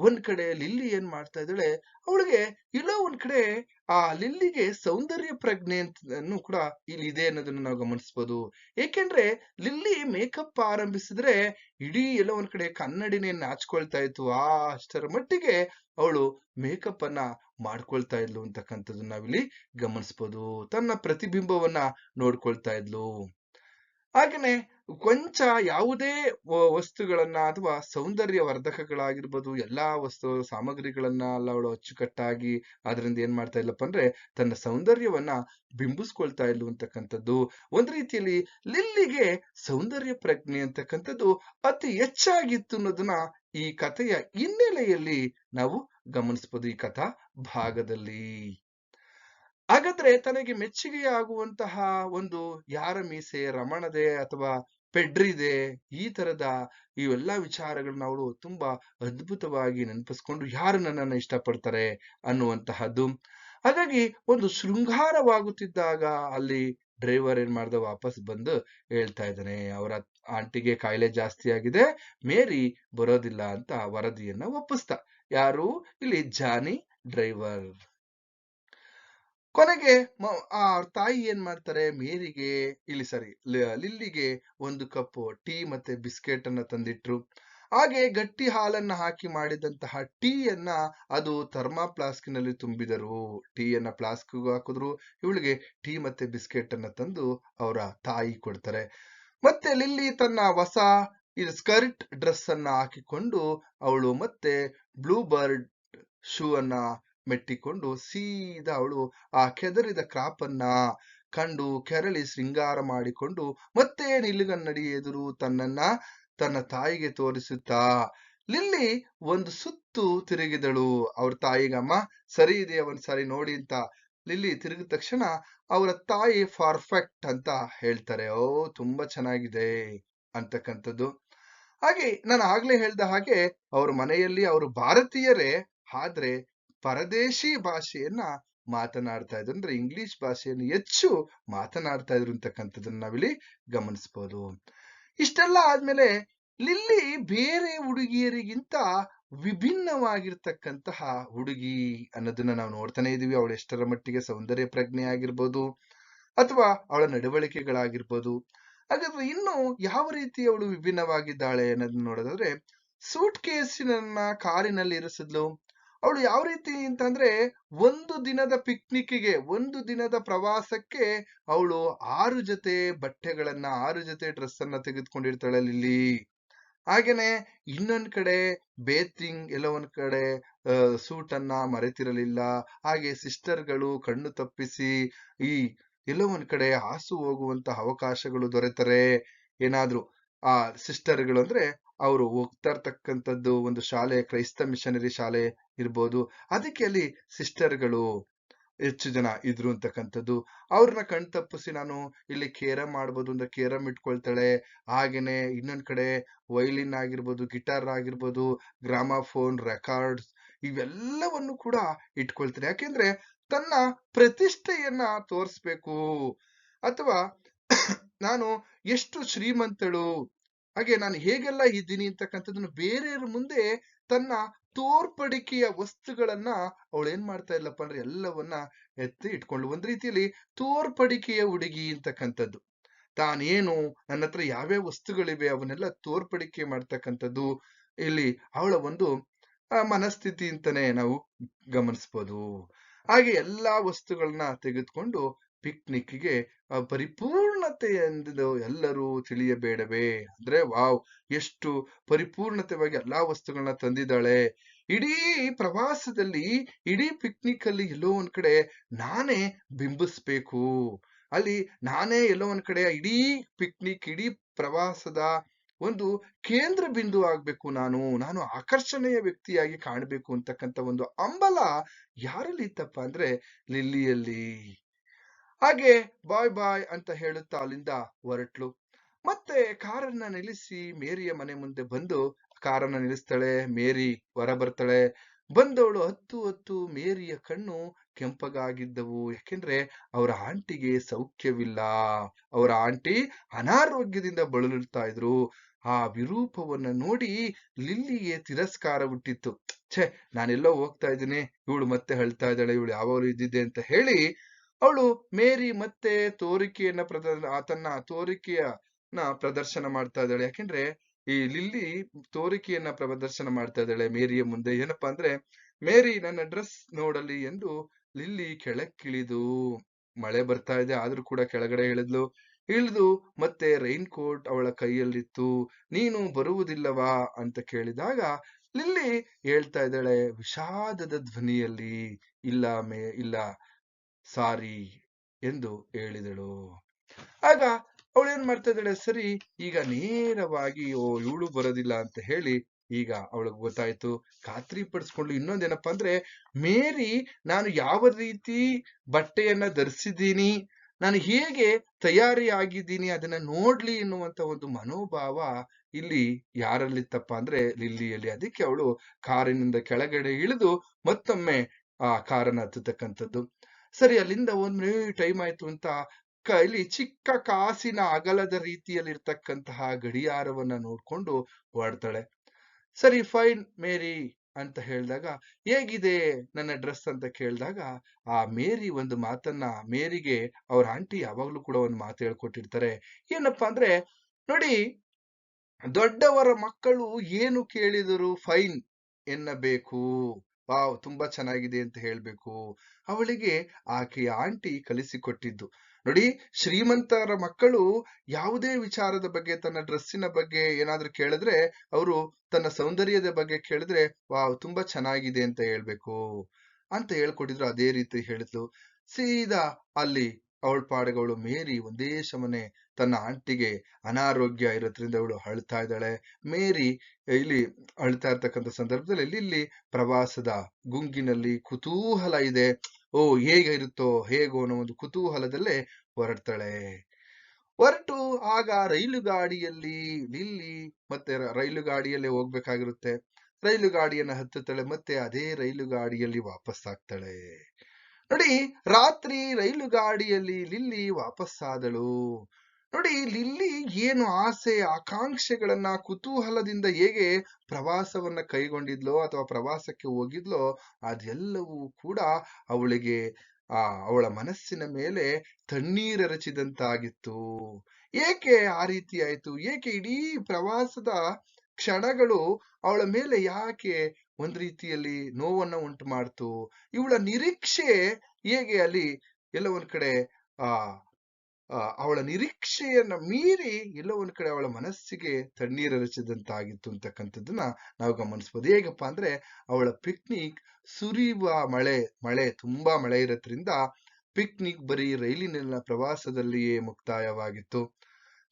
Speaker 1: ಒಂದ್ ಕಡೆ ಲಿಲ್ಲಿ ಏನ್ ಮಾಡ್ತಾ ಇದ್ದಾಳೆ, ಅವಳಿಗೆ ಇಲ್ಲೋ ಒಂದ್ ಕಡೆ ಆ ಲಿಲ್ಲಿಗೆ ಸೌಂದರ್ಯ ಪ್ರಜ್ಞೆ ಅಂತ ಕೂಡ ಇಲ್ಲಿ ಇದೆ ಅನ್ನೋದನ್ನ ನಾವು ಗಮನಿಸಬಹುದು ಏಕೆಂದ್ರೆ ಲಿಲ್ಲಿ ಮೇಕಪ್ ಆರಂಭಿಸಿದ್ರೆ ಇಡೀ ಎಲ್ಲ ಒಂದ್ ಕಡೆ ಕನ್ನಡಿನೇ ನಾಚ್ಕೊಳ್ತಾ ಇತ್ತು. ಆ ಅಷ್ಟರ ಮಟ್ಟಿಗೆ ಅವಳು ಮೇಕಪ್ ಅನ್ನ ಮಾಡ್ಕೊಳ್ತಾ ಇದ್ಲು ಅಂತಕ್ಕಂಥದ್ದು ನಾವಿಲ್ಲಿ ಗಮನಿಸಬಹುದು ತನ್ನ ಪ್ರತಿಬಿಂಬವನ್ನ ನೋಡ್ಕೊಳ್ತಾ ಇದ್ಲು. ಹಾಗೇನೆ ಕೊಂಚ ಯಾವುದೇ ವಸ್ತುಗಳನ್ನ ಅಥವಾ ಸೌಂದರ್ಯ ವರ್ಧಕಗಳಾಗಿರ್ಬೋದು ಎಲ್ಲಾ ವಸ್ತು, ಸಾಮಗ್ರಿಗಳನ್ನ ಎಲ್ಲ ಅವಳು ಅಚ್ಚುಕಟ್ಟಾಗಿ ಅದರಿಂದ ಏನ್ ಮಾಡ್ತಾ ಇಲ್ಲಪ್ಪ ಅಂದ್ರೆ ತನ್ನ ಸೌಂದರ್ಯವನ್ನ ಬಿಂಬಿಸ್ಕೊಳ್ತಾ ಇಲ್ಲ ಅಂತಕ್ಕಂಥದ್ದು. ಒಂದ್ ರೀತಿಯಲ್ಲಿ ಲಿಲ್ಲಿಗೆ ಸೌಂದರ್ಯ ಪ್ರಜ್ಞೆ ಅಂತಕ್ಕಂಥದ್ದು ಅತಿ ಹೆಚ್ಚಾಗಿತ್ತು ಅನ್ನೋದನ್ನ ಈ ಕಥೆಯ ಹಿನ್ನೆಲೆಯಲ್ಲಿ ನಾವು ಗಮನಿಸ್ಬೋದು ಈ ಕಥಾ ಭಾಗದಲ್ಲಿ. ಹಾಗಾದ್ರೆ ತನಗೆ ಮೆಚ್ಚುಗೆಯಾಗುವಂತಹ ಒಂದು ಯಾರ ಮೀಸೆ, ರಮಣದೆ ಅಥವಾ ಪೆಡ್ರಿದೆ, ಈ ತರದ ಇವೆಲ್ಲ ವಿಚಾರಗಳನ್ನ ಅವಳು ತುಂಬಾ ಅದ್ಭುತವಾಗಿ ನೆನಪಿಸ್ಕೊಂಡು ಯಾರು ನನ್ನನ್ನ ಇಷ್ಟಪಡ್ತಾರೆ ಅನ್ನುವಂತಹದ್ದು. ಹಾಗಾಗಿ ಒಂದು ಶೃಂಗಾರವಾಗುತ್ತಿದ್ದಾಗ ಅಲ್ಲಿ ಡ್ರೈವರ್ ಏನ್ ಮಾಡ್ದ, ವಾಪಸ್ ಬಂದು ಹೇಳ್ತಾ ಇದ್ದಾನೆ, ಅವರ ಆಂಟಿಗೆ ಕಾಯಿಲೆ ಜಾಸ್ತಿ ಆಗಿದೆ, ಮೇರಿ ಬರೋದಿಲ್ಲ ಅಂತ ವರದಿಯನ್ನ ಒಪ್ಪಿಸ್ತಾ ಯಾರು? ಇಲ್ಲಿ ಜಾನಿ ಡ್ರೈವರ್. ಕೊನೆಗೆ ಆ ತಾಯಿ ಏನ್ ಮಾಡ್ತಾರೆ? ಮೇರಿಗೆ, ಇಲ್ಲಿ ಸರಿ ಲಿಲ್ಲಿಗೆ ಒಂದು ಕಪ್ ಟೀ ಮತ್ತೆ ಬಿಸ್ಕೆಟ್ ಅನ್ನ ತಂದಿಟ್ರು. ಹಾಗೆ ಗಟ್ಟಿ ಹಾಲನ್ನ ಹಾಕಿ ಮಾಡಿದಂತಹ ಟೀಯನ್ನ ಅದು ಥರ್ಮಾ ಫ್ಲಾಸ್ಕಿನಲ್ಲಿ ತುಂಬಿದರು. ಟೀಯನ್ನ ಗೆ ಹಾಕಿದ್ರು. ಇವಳಿಗೆ ಟೀ ಮತ್ತೆ ಬಿಸ್ಕೆಟ್ ಅನ್ನ ತಂದು ಅವರ ತಾಯಿ ಕೊಡ್ತಾರೆ. ಮತ್ತೆ ಲಿಲ್ಲಿ ತನ್ನ ಹೊಸ ಇದು ಸ್ಕರ್ಟ್ ಡ್ರೆಸ್ ಅನ್ನ ಹಾಕಿಕೊಂಡು ಅವಳು ಮತ್ತೆ ಬ್ಲೂ ಬರ್ಡ್ ಶೂ ಅನ್ನ ಮೆಟ್ಟಿಕೊಂಡು ಸೀದಾ ಅವಳು ಆ ಕೆದರಿದ ಕ್ರಾಪನ್ನ ಕಂಡು ಕೆರಳಿ ಶೃಂಗಾರ ಮಾಡಿಕೊಂಡು ಮತ್ತೆ ನಿಲುಗನ್ನಡಿ ಎದುರು ತನ್ನನ್ನ ತನ್ನ ತಾಯಿಗೆ ತೋರಿಸುತ್ತಾ, ಲಿಲ್ಲಿ, ಒಂದು ಸುತ್ತು ತಿರುಗಿದಳು. ಅವ್ರ ತಾಯಿಗಮ್ಮ ಸರಿ ಇದೆ, ಒಂದ್ ಸರಿ ನೋಡಿ ಅಂತ. ಲಿಲ್ಲಿ, ತಿರುಗಿದ ತಕ್ಷಣ ಅವರ ತಾಯಿ ಪರ್ಫೆಕ್ಟ್ ಅಂತ ಹೇಳ್ತಾರೆ. ಓ, ತುಂಬಾ ಚೆನ್ನಾಗಿದೆ, ಅಂತಕ್ಕಂಥದ್ದು. ಹಾಗೆ ನಾನು ಆಗ್ಲೇ ಹೇಳ್ದ ಹಾಗೆ, ಅವ್ರ ಮನೆಯಲ್ಲಿ ಅವರು ಭಾರತೀಯರೇ, ಆದ್ರೆ ಪರದೇಶಿ ಭಾಷೆಯನ್ನ ಮಾತನಾಡ್ತಾ ಇದ್ರು. ಅಂದ್ರೆ ಇಂಗ್ಲಿಷ್ ಭಾಷೆಯನ್ನು ಹೆಚ್ಚು ಮಾತನಾಡ್ತಾ ಇದ್ರು ಅಂತಕ್ಕಂಥದ್ದನ್ನ ನಾವಿಲ್ಲಿ ಗಮನಿಸ್ಬೋದು. ಇಷ್ಟೆಲ್ಲ ಆದ್ಮೇಲೆ ಲಿಲ್ಲಿ ಬೇರೆ ಹುಡುಗಿಯರಿಗಿಂತ ವಿಭಿನ್ನವಾಗಿರ್ತಕ್ಕಂತಹ ಹುಡುಗಿ ಅನ್ನೋದನ್ನ ನಾವು ನೋಡ್ತಾನೆ ಇದೀವಿ. ಅವಳು ಎಷ್ಟರ ಮಟ್ಟಿಗೆ ಸೌಂದರ್ಯ ಪ್ರಜ್ಞೆ ಆಗಿರ್ಬೋದು ಅಥವಾ ಅವಳ ನಡವಳಿಕೆಗಳಾಗಿರ್ಬೋದು. ಹಾಗಾದ್ರೆ ಇನ್ನು ಯಾವ ರೀತಿ ಅವಳು ವಿಭಿನ್ನವಾಗಿದ್ದಾಳೆ ಅನ್ನೋದನ್ನ ನೋಡೋದಾದ್ರೆ ಸೂಟ್ ಕೇಸಿನ ಕಾರಿನಲ್ಲಿ ಇರಿಸಿದ್ಲು. ಅವಳು ಯಾವ ರೀತಿ ಅಂತಂದ್ರೆ ಒಂದು ದಿನದ ಪಿಕ್ನಿಕ್ಗೆ ಒಂದು ದಿನದ ಪ್ರವಾಸಕ್ಕೆ ಅವಳು ಆರು ಜೊತೆ ಬಟ್ಟೆಗಳನ್ನ, ಆರು ಜೊತೆ ಡ್ರೆಸ್ ಅನ್ನ ತೆಗೆದುಕೊಂಡಿರ್ತಾಳೆ ಲಿಲ್ಲಿ. ಹಾಗೇನೆ ಇನ್ನೊಂದ್ ಕಡೆ ಬೇತಿಂಗ್ ಎಲ್ಲ ಒಂದ್ ಕಡೆ ಸೂಟ್ ಅನ್ನ ಮರೆತಿರಲಿಲ್ಲ. ಹಾಗೆ ಸಿಸ್ಟರ್ಗಳು ಕಣ್ಣು ತಪ್ಪಿಸಿ ಈ ಎಲ್ಲ ಒಂದ್ ಕಡೆ ಹಾಸು ಹೋಗುವಂತ ಅವಕಾಶಗಳು ದೊರೆತರೆ. ಏನಾದ್ರು ಆ ಸಿಸ್ಟರ್ಗಳು ಅಂದ್ರೆ ಅವರು ಹೋಗ್ತಾ ಇರ್ತಕ್ಕಂಥದ್ದು ಒಂದು ಶಾಲೆ, ಕ್ರೈಸ್ತ ಮಿಷನರಿ ಶಾಲೆ ಇರ್ಬೋದು. ಅದಕ್ಕೆ ಅಲ್ಲಿ ಸಿಸ್ಟರ್ಗಳು ಹೆಚ್ಚು ಜನ ಇದ್ರು ಅಂತಕ್ಕಂಥದ್ದು. ಅವ್ರನ್ನ ಕಣ್ ತಪ್ಪಿಸಿ ನಾನು ಇಲ್ಲಿ ಕೇರಮ್ ಮಾಡ್ಬೋದು ಅಂದ್ರೆ ಕೇರಮ್ ಇಟ್ಕೊಳ್ತಾಳೆ. ಹಾಗೇನೆ ಇನ್ನೊಂದ್ ಕಡೆ ವೈಲಿನ್ ಆಗಿರ್ಬೋದು, ಗಿಟಾರ್ ಆಗಿರ್ಬೋದು, ಗ್ರಾಮಾಫೋನ್, ರೆಕಾರ್ಡ್ಸ್ ಇವೆಲ್ಲವನ್ನು ಕೂಡ ಇಟ್ಕೊಳ್ತಾರೆ ಯಾಕೆಂದ್ರೆ ತನ್ನ ಪ್ರತಿಷ್ಠೆಯನ್ನ ತೋರಿಸ್ಬೇಕು. ಅಥವಾ ನಾನು ಎಷ್ಟು ಶ್ರೀಮಂತಳು? ಹಾಗೆ ನಾನು ಹೇಗೆಲ್ಲ ಇದ್ದೀನಿ ಅಂತಕ್ಕಂಥದ್ದನ್ನು ಬೇರೆಯವ್ರ ಮುಂದೆ ತನ್ನ ತೋರ್ಪಡಿಕೆಯ ವಸ್ತುಗಳನ್ನ ಅವಳು ಏನ್ ಮಾಡ್ತಾ ಇಲ್ಲಪ್ಪ ಅಂದ್ರೆ ಎಲ್ಲವನ್ನ ಎತ್ತಿ ಇಟ್ಕೊಂಡು ಒಂದ್ ರೀತಿಯಲ್ಲಿ ತೋರ್ಪಡಿಕೆಯ ಹುಡುಗಿ ಅಂತಕ್ಕಂಥದ್ದು. ತಾನೇನು ನನ್ನ ಹತ್ರ ಯಾವ್ಯಾವ ವಸ್ತುಗಳಿವೆ ಅವನ್ನೆಲ್ಲ ತೋರ್ಪಡಿಕೆ ಮಾಡ್ತಕ್ಕಂಥದ್ದು? ಇಲ್ಲಿ ಅವಳ ಒಂದು ಮನಸ್ಥಿತಿ ಅಂತಾನೆ ನಾವು ಗಮನಿಸ್ಬೋದು. ಹಾಗೆ ಎಲ್ಲಾ ವಸ್ತುಗಳನ್ನ ತೆಗೆದುಕೊಂಡು ಪಿಕ್ನಿಕ್ಗೆ ಪರಿಪೂರ್ಣತೆ ಎಂದು ಎಲ್ಲರೂ ತಿಳಿಯಬೇಡವೇ? ಅಂದ್ರೆ ವಾವ್, ಎಷ್ಟು ಪರಿಪೂರ್ಣತೆವಾಗಿ ಎಲ್ಲಾ ವಸ್ತುಗಳನ್ನ ತಂದಿದ್ದಾಳೆ. ಇಡೀ ಪ್ರವಾಸದಲ್ಲಿ, ಇಡೀ ಪಿಕ್ನಿಕ್ ಅಲ್ಲಿ ಎಲ್ಲೋ ಒಂದ್ ಕಡೆ ನಾನೇ ಬಿಂಬಿಸ್ಬೇಕು. ಅಲ್ಲಿ ನಾನೇ ಎಲ್ಲೋ ಒಂದ್ ಕಡೆ ಇಡೀ ಪಿಕ್ನಿಕ್ ಇಡೀ ಪ್ರವಾಸದ ಒಂದು ಕೇಂದ್ರ ಬಿಂದು ಆಗ್ಬೇಕು ನಾನು. ನಾನು ಆಕರ್ಷಣೆಯ ವ್ಯಕ್ತಿಯಾಗಿ ಕಾಣಬೇಕು ಅಂತಕ್ಕಂಥ ಒಂದು ಅಂಬಲ ಯಾರಲ್ಲಿ ಇತ್ತಪ್ಪ ಅಂದ್ರೆ ಲಿಲ್ಲಿಯಲ್ಲಿ? ಹಾಗೆ ಬಾಯ್ ಬಾಯ್ ಅಂತ ಹೇಳುತ್ತಾ ಅಲ್ಲಿಂದ ಹೊರಟ್ಲು. ಮತ್ತೆ ಕಾರನ್ನ ನಿಲ್ಲಿಸಿ ಮೇರಿಯ ಮನೆ ಮುಂದೆ ಬಂದು ಕಾರನ್ನ ನಿಲ್ಲಿಸ್ತಾಳೆ, ಮೇರಿ ಹೊರ ಬರ್ತಾಳೆ ಬಂದವಳು ಹತ್ತು ಹತ್ತು ಮೇರಿಯ ಕಣ್ಣು ಕೆಂಪಗಾಗಿದ್ದವು. ಯಾಕೆಂದ್ರೆ ಅವರ ಆಂಟಿಗೆ ಸೌಖ್ಯವಿಲ್ಲ. ಅವರ ಆಂಟಿ ಅನಾರೋಗ್ಯದಿಂದ ಬಳಲುತ್ತಾ ಇದ್ರು. ಆ ವಿರೂಪವನ್ನ ನೋಡಿ ಲಿಲ್ಲಿಗೆ ತಿರಸ್ಕಾರ ಹುಟ್ಟಿತ್ತು. ಛೆ, ನಾನೆಲ್ಲೋ ಹೋಗ್ತಾ ಇದ್ದೀನಿ. ಇವಳು ಮತ್ತೆ ಹೇಳ್ತಾ ಇದ್ದಾಳೆ. ಇವಳು ಯಾವಾಗಲೂ ಇದ್ದಿದ್ದೆ ಅಂತ ಹೇಳಿ ಅವಳು ಮೇರಿ ಮತ್ತೆ ತೋರಿಕೆಯನ್ನ ಪ್ರದರ್, ತನ್ನ ತೋರಿಕೆಯನ್ನ ಪ್ರದರ್ಶನ ಮಾಡ್ತಾ ಇದ್ದಾಳೆ. ಯಾಕೆಂದ್ರೆ ಈ ಲಿಲ್ಲಿ ತೋರಿಕೆಯನ್ನ ಪ್ರದರ್ಶನ ಮಾಡ್ತಾ ಇದ್ದಾಳೆ ಮೇರಿಯ ಮುಂದೆ. ಏನಪ್ಪಾ ಅಂದ್ರೆ, ಮೇರಿ ನನ್ನ ಡ್ರೆಸ್ ನೋಡಲಿ ಎಂದು ಲಿಲ್ಲಿ ಕೆಳಕ್ಕಿಳಿದು ಮಳೆ ಬರ್ತಾ ಇದೆ. ಆದ್ರೂ ಕೂಡ ಕೆಳಗಡೆ ಇಳಿದ್ಲು. ಇಳಿದು ಮತ್ತೆ ರೈನ್ ಕೋಟ್ ಅವಳ ಕೈಯಲ್ಲಿತ್ತು. ನೀನು ಬರುವುದಿಲ್ಲವಾ ಅಂತ ಕೇಳಿದಾಗ ಲಿಲ್ಲಿ ಹೇಳ್ತಾ ಇದ್ದಾಳೆ, ವಿಷಾದದ ಧ್ವನಿಯಲ್ಲಿ, ಇಲ್ಲ ಮೇ, ಇಲ್ಲ. ಸಾರಿ ಎಂದು ಹೇಳಿದಳು. ಆಗ ಅವಳು ಏನ್ ಮಾಡ್ತಾ ಇದ್ದಾಳೆ? ಸರಿ, ಈಗ ನೇರವಾಗಿ, ಓ, ಇವಳು ಬರೋದಿಲ್ಲ ಅಂತ ಹೇಳಿ, ಈಗ ಅವಳಿಗೆ ಗೊತ್ತಾಯ್ತು, ಖಾತ್ರಿ ಪಡಿಸ್ಕೊಂಡು ಇನ್ನೊಂದೇನಪ್ಪಾ ಅಂದ್ರೆ, ಮೇರಿ, ನಾನು ಯಾವ ರೀತಿ ಬಟ್ಟೆಯನ್ನ ಧರಿಸಿದ್ದೀನಿ, ನಾನು ಹೇಗೆ ತಯಾರಿ ಆಗಿದ್ದೀನಿ, ಅದನ್ನ ನೋಡ್ಲಿ ಎನ್ನುವಂತ ಒಂದು ಮನೋಭಾವ ಇಲ್ಲಿ ಯಾರಲ್ಲಿತ್ತಪ್ಪ ಅಂದ್ರೆ, ಲಿಲ್ಲಿಯಲ್ಲಿ. ಅದಕ್ಕೆ ಅವಳು ಕಾರಿನಿಂದ ಕೆಳಗಡೆ ಇಳಿದು ಮತ್ತೊಮ್ಮೆ ಆ ಕಾರನ್ನ ಹತ್ತತಕ್ಕಂಥದ್ದು. ಸರಿ, ಅಲ್ಲಿಂದ ಒಂದ್ ಟೈಮ್ ಆಯ್ತು ಅಂತ ಕೈಲಿ ಚಿಕ್ಕ ಕಾಸಿನ ಅಗಲದ ರೀತಿಯಲ್ಲಿ ಇರ್ತಕ್ಕಂತಹ ಗಡಿಯಾರವನ್ನ ನೋಡ್ಕೊಂಡು ಹೊರಡ್ತಾಳೆ. ಸರಿ ಫೈನ್ ಮೇರಿ, ಅಂತ ಹೇಳಿದಾಗ, ಹೇಗಿದೆ ನನ್ನ ಡ್ರೆಸ್? ಅಂತ ಕೇಳಿದಾಗ, ಆ ಮೇರಿ ಒಂದು ಮಾತನ್ನ, ಮೇರಿಗೆ ಅವ್ರ ಆಂಟಿ ಯಾವಾಗ್ಲೂ ಕೂಡ ಒಂದು ಮಾತು ಹೇಳ್ಕೊಟ್ಟಿರ್ತಾರೆ. ಏನಪ್ಪಾ ಅಂದ್ರೆ, ನೋಡಿ, ದೊಡ್ಡವರ ಮಕ್ಕಳು ಏನು ಕೇಳಿದರು ಫೈನ್ ಎನ್ನಬೇಕು. ವಾವ್! ತುಂಬಾ ಚೆನ್ನಾಗಿದೆ ಅಂತ ಹೇಳ್ಬೇಕು. ಅವಳಿಗೆ ಆಕೆಯ ಆಂಟಿ ಕಲಿಸಿಕೊಟ್ಟಿದ್ದು. ನೋಡಿ, ಶ್ರೀಮಂತರ ಮಕ್ಕಳು ಯಾವುದೇ ವಿಚಾರದ ಬಗ್ಗೆ, ತನ್ನ ಡ್ರೆಸ್ಸಿನ ಬಗ್ಗೆ ಏನಾದ್ರೂ ಕೇಳಿದ್ರೆ, ಅವರು ತನ್ನ ಸೌಂದರ್ಯದ ಬಗ್ಗೆ ಕೇಳಿದ್ರೆ, ವಾವ್! ತುಂಬಾ ಚೆನ್ನಾಗಿದೆ ಅಂತ ಹೇಳ್ಬೇಕು. ಅಂತ ಹೇಳ್ಕೊಟ್ಟಿದ್ರು, ಅದೇ ರೀತಿ ಹೇಳಿದ್ಲು. ಸೀದಾ ಅಲ್ಲಿ ಅವಳ ಪಾಡಗಳು ಮೇರಿ ಒಂದೇ ಸಮನೆ ತನ್ನ ಆಂಟಿಗೆ ಅನಾರೋಗ್ಯ ಇರೋದ್ರಿಂದ ಅವಳು ಅಳ್ತಾ ಇದ್ದಾಳೆ. ಮೇರಿ ಇಲ್ಲಿ ಅಳ್ತಾ ಇರ್ತಕ್ಕಂಥ ಸಂದರ್ಭದಲ್ಲಿ ಇಲ್ಲಿ ಪ್ರವಾಸದ ಗುಂಗಿನಲ್ಲಿ ಕುತೂಹಲ ಇದೆ. ಓ, ಹೇಗೆ ಇರುತ್ತೋ ಹೇಗೋ ಅನ್ನೋ ಒಂದು ಕುತೂಹಲದಲ್ಲೇ ಹೊರಡ್ತಾಳೆ. ಹೊರಟು ಆಗ ರೈಲು ಗಾಡಿಯಲ್ಲಿ ಲಿಲ್ಲಿ ಮತ್ತೆ ರೈಲು ಗಾಡಿಯಲ್ಲೇ ಹೋಗ್ಬೇಕಾಗಿರುತ್ತೆ. ರೈಲು ಗಾಡಿಯನ್ನ ಹತ್ತುತ್ತಾಳೆ ಮತ್ತೆ ಅದೇ ರೈಲು ಗಾಡಿಯಲ್ಲಿ ವಾಪಸ್ ಆಗ್ತಾಳೆ ನೋಡಿ, ರಾತ್ರಿ ರೈಲು ಗಾಡಿಯಲ್ಲಿ ಲಿಲ್ಲಿ ವಾಪಸ್ಸಾದಳು. ನೋಡಿ, ಲಿಲ್ಲಿ ಏನು ಆಸೆ, ಆಕಾಂಕ್ಷೆಗಳನ್ನ ಕುತೂಹಲದಿಂದ ಹೇಗೆ ಪ್ರವಾಸವನ್ನ ಕೈಗೊಂಡಿದ್ಲೋ ಅಥವಾ ಪ್ರವಾಸಕ್ಕೆ ಹೋಗಿದ್ಲೋ ಅದೆಲ್ಲವೂ ಕೂಡ ಅವಳಿಗೆ, ಆ, ಅವಳ ಮನಸ್ಸಿನ ಮೇಲೆ ತಣ್ಣೀರೆರಚಿದಂತಾಗಿತ್ತು ಏಕೆ ಆ ರೀತಿ ಆಯ್ತು? ಏಕೆ ಇಡೀ ಪ್ರವಾಸದ ಕ್ಷಣಗಳು ಅವಳ ಮೇಲೆ ಯಾಕೆ ಒಂದ್ ರೀತಿಯಲ್ಲಿ ನೋವನ್ನ ಉಂಟು ಮಾಡ್ತು ಇವಳ ನಿರೀಕ್ಷೆ ಹೇಗೆ ಅಲ್ಲಿ ಎಲ್ಲ ಒಂದ್ ಕಡೆ, ಆ ಅವಳ ನಿರೀಕ್ಷೆಯನ್ನ ಮೀರಿ ಎಲ್ಲ ಒಂದ್ ಕಡೆ ಅವಳ ಮನಸ್ಸಿಗೆ ತಣ್ಣೀರೆರಚಿದಂತಾಗಿತ್ತು ಅಂತಕ್ಕಂಥದ್ದನ್ನ ನಾವು ಗಮನಿಸ್ಬೋದು. ಹೇಗಪ್ಪ ಅಂದ್ರೆ ಅವಳ ಪಿಕ್ನಿಕ್ ಸುರಿಯುವ ಮಳೆ ಮಳೆ, ತುಂಬಾ ಮಳೆ ಇರೋದ್ರಿಂದ ಪಿಕ್ನಿಕ್ ಬರೀ ರೈಲಿನ ಪ್ರವಾಸದಲ್ಲಿಯೇ ಮುಕ್ತಾಯವಾಗಿತ್ತು.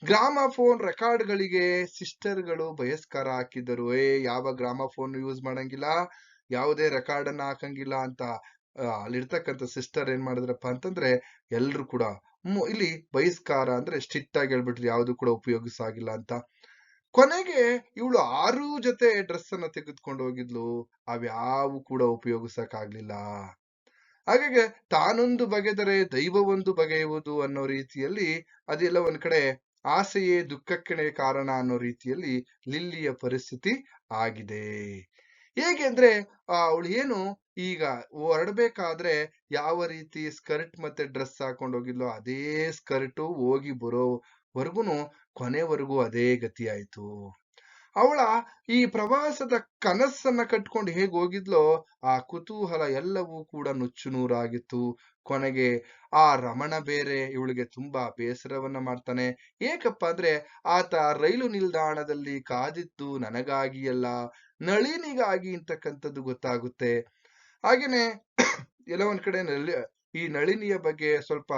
Speaker 1: ಗ್ರಾಮಫೋನ್ ರೆಕಾರ್ಡ್ಗಳಿಗೆ ಸಿಸ್ಟರ್ಗಳು ಬಯಸ್ಕಾರ ಹಾಕಿದರು ಏ ಯಾವ ಗ್ರಾಮಫೋನ್ ಯೂಸ್ ಮಾಡಂಗಿಲ್ಲ, ಯಾವುದೇ ರೆಕಾರ್ಡ್ ಅನ್ನ ಹಾಕಂಗಿಲ್ಲ ಅಂತ. ಅಲ್ಲಿರ್ತಕ್ಕಂಥ ಸಿಸ್ಟರ್ ಏನ್ ಮಾಡಿದ್ರಪ್ಪ ಅಂತಂದ್ರೆ ಎಲ್ರು ಕೂಡ ಇಲ್ಲಿ ಬಹಿಷ್ಕಾರ ಅಂದ್ರೆ ಸ್ಟ್ರಿಕ್ಟ್ ಆಗಿ ಹೇಳ್ಬಿಟ್ರು ಯಾವ್ದು ಕೂಡ ಉಪಯೋಗಿಸಾಗಿಲ್ಲ ಅಂತ. ಕೊನೆಗೆ ಇವಳು ಆರು ಜೊತೆ ಡ್ರೆಸ್ ಅನ್ನ ತೆಗೆದುಕೊಂಡು ಹೋಗಿದ್ಲು, ಅವ್ಯಾವು ಕೂಡ ಉಪಯೋಗಿಸಕ್ ಆಗ್ಲಿಲ್ಲ. ಹಾಗಾಗಿ ತಾನೊಂದು ಬಗೆದರೆ ದೈವವೊಂದು ಬಗೆಯುವುದು ಅನ್ನೋ ರೀತಿಯಲ್ಲಿ ಅದೆಲ್ಲ ಒಂದ್ ಕಡೆ ಆಸೆಯೇ ದುಃಖಕ್ಕೆ ಕಾರಣ ಅನ್ನೋ ರೀತಿಯಲ್ಲಿ ಲಿಲ್ಲಿಯ ಪರಿಸ್ಥಿತಿ ಆಗಿದೆ. ಹೇಗೆ ಅಂದ್ರೆ ಅವಳು ಏನು ಈಗ ಹೊರಡ್ಬೇಕಾದ್ರೆ ಯಾವ ರೀತಿ ಸ್ಕರ್ಟ್ ಮತ್ತೆ ಡ್ರೆಸ್ ಹಾಕೊಂಡು ಹೋಗಿದ್ಲೋ ಅದೇ ಸ್ಕರ್ಟು ಹೋಗಿ ಬರೋವರೆಗೂ ಕೊನೆವರೆಗೂ ಅದೇ ಗತಿ ಆಯ್ತು. ಅವಳ ಈ ಪ್ರವಾಸದ ಕನಸನ್ನ ಕಟ್ಕೊಂಡು ಹೇಗೆ ಹೋಗಿದ್ಲೋ ಆ ಕುತೂಹಲ ಎಲ್ಲವೂ ಕೂಡ ನುಚ್ಚು ನೂರಾಗಿತ್ತು. ಕೊನೆಗೆ, ಆ ರಮಣ ಬೇರೆ, ಇವಳಿಗೆ ತುಂಬಾ ಬೇಸರವನ್ನ ಮಾಡ್ತಾನೆ. ಏಕಪ್ಪ ಅಂದ್ರೆ, ಆತ ರೈಲು ನಿಲ್ದಾಣದಲ್ಲಿ ಕಾದಿದ್ದು ನನಗಾಗಿ ಅಲ್ಲ ನಳಿನಿಗಾಗಿ ಅಂತಕ್ಕಂಥದ್ದು ಗೊತ್ತಾಗುತ್ತೆ. ಹಾಗೇನೆ ಎಲ್ಲ ಒಂದ್ ಕಡೆ ನಳಿ, ಈ ನಳಿನಿಯ ಬಗ್ಗೆ ಸ್ವಲ್ಪ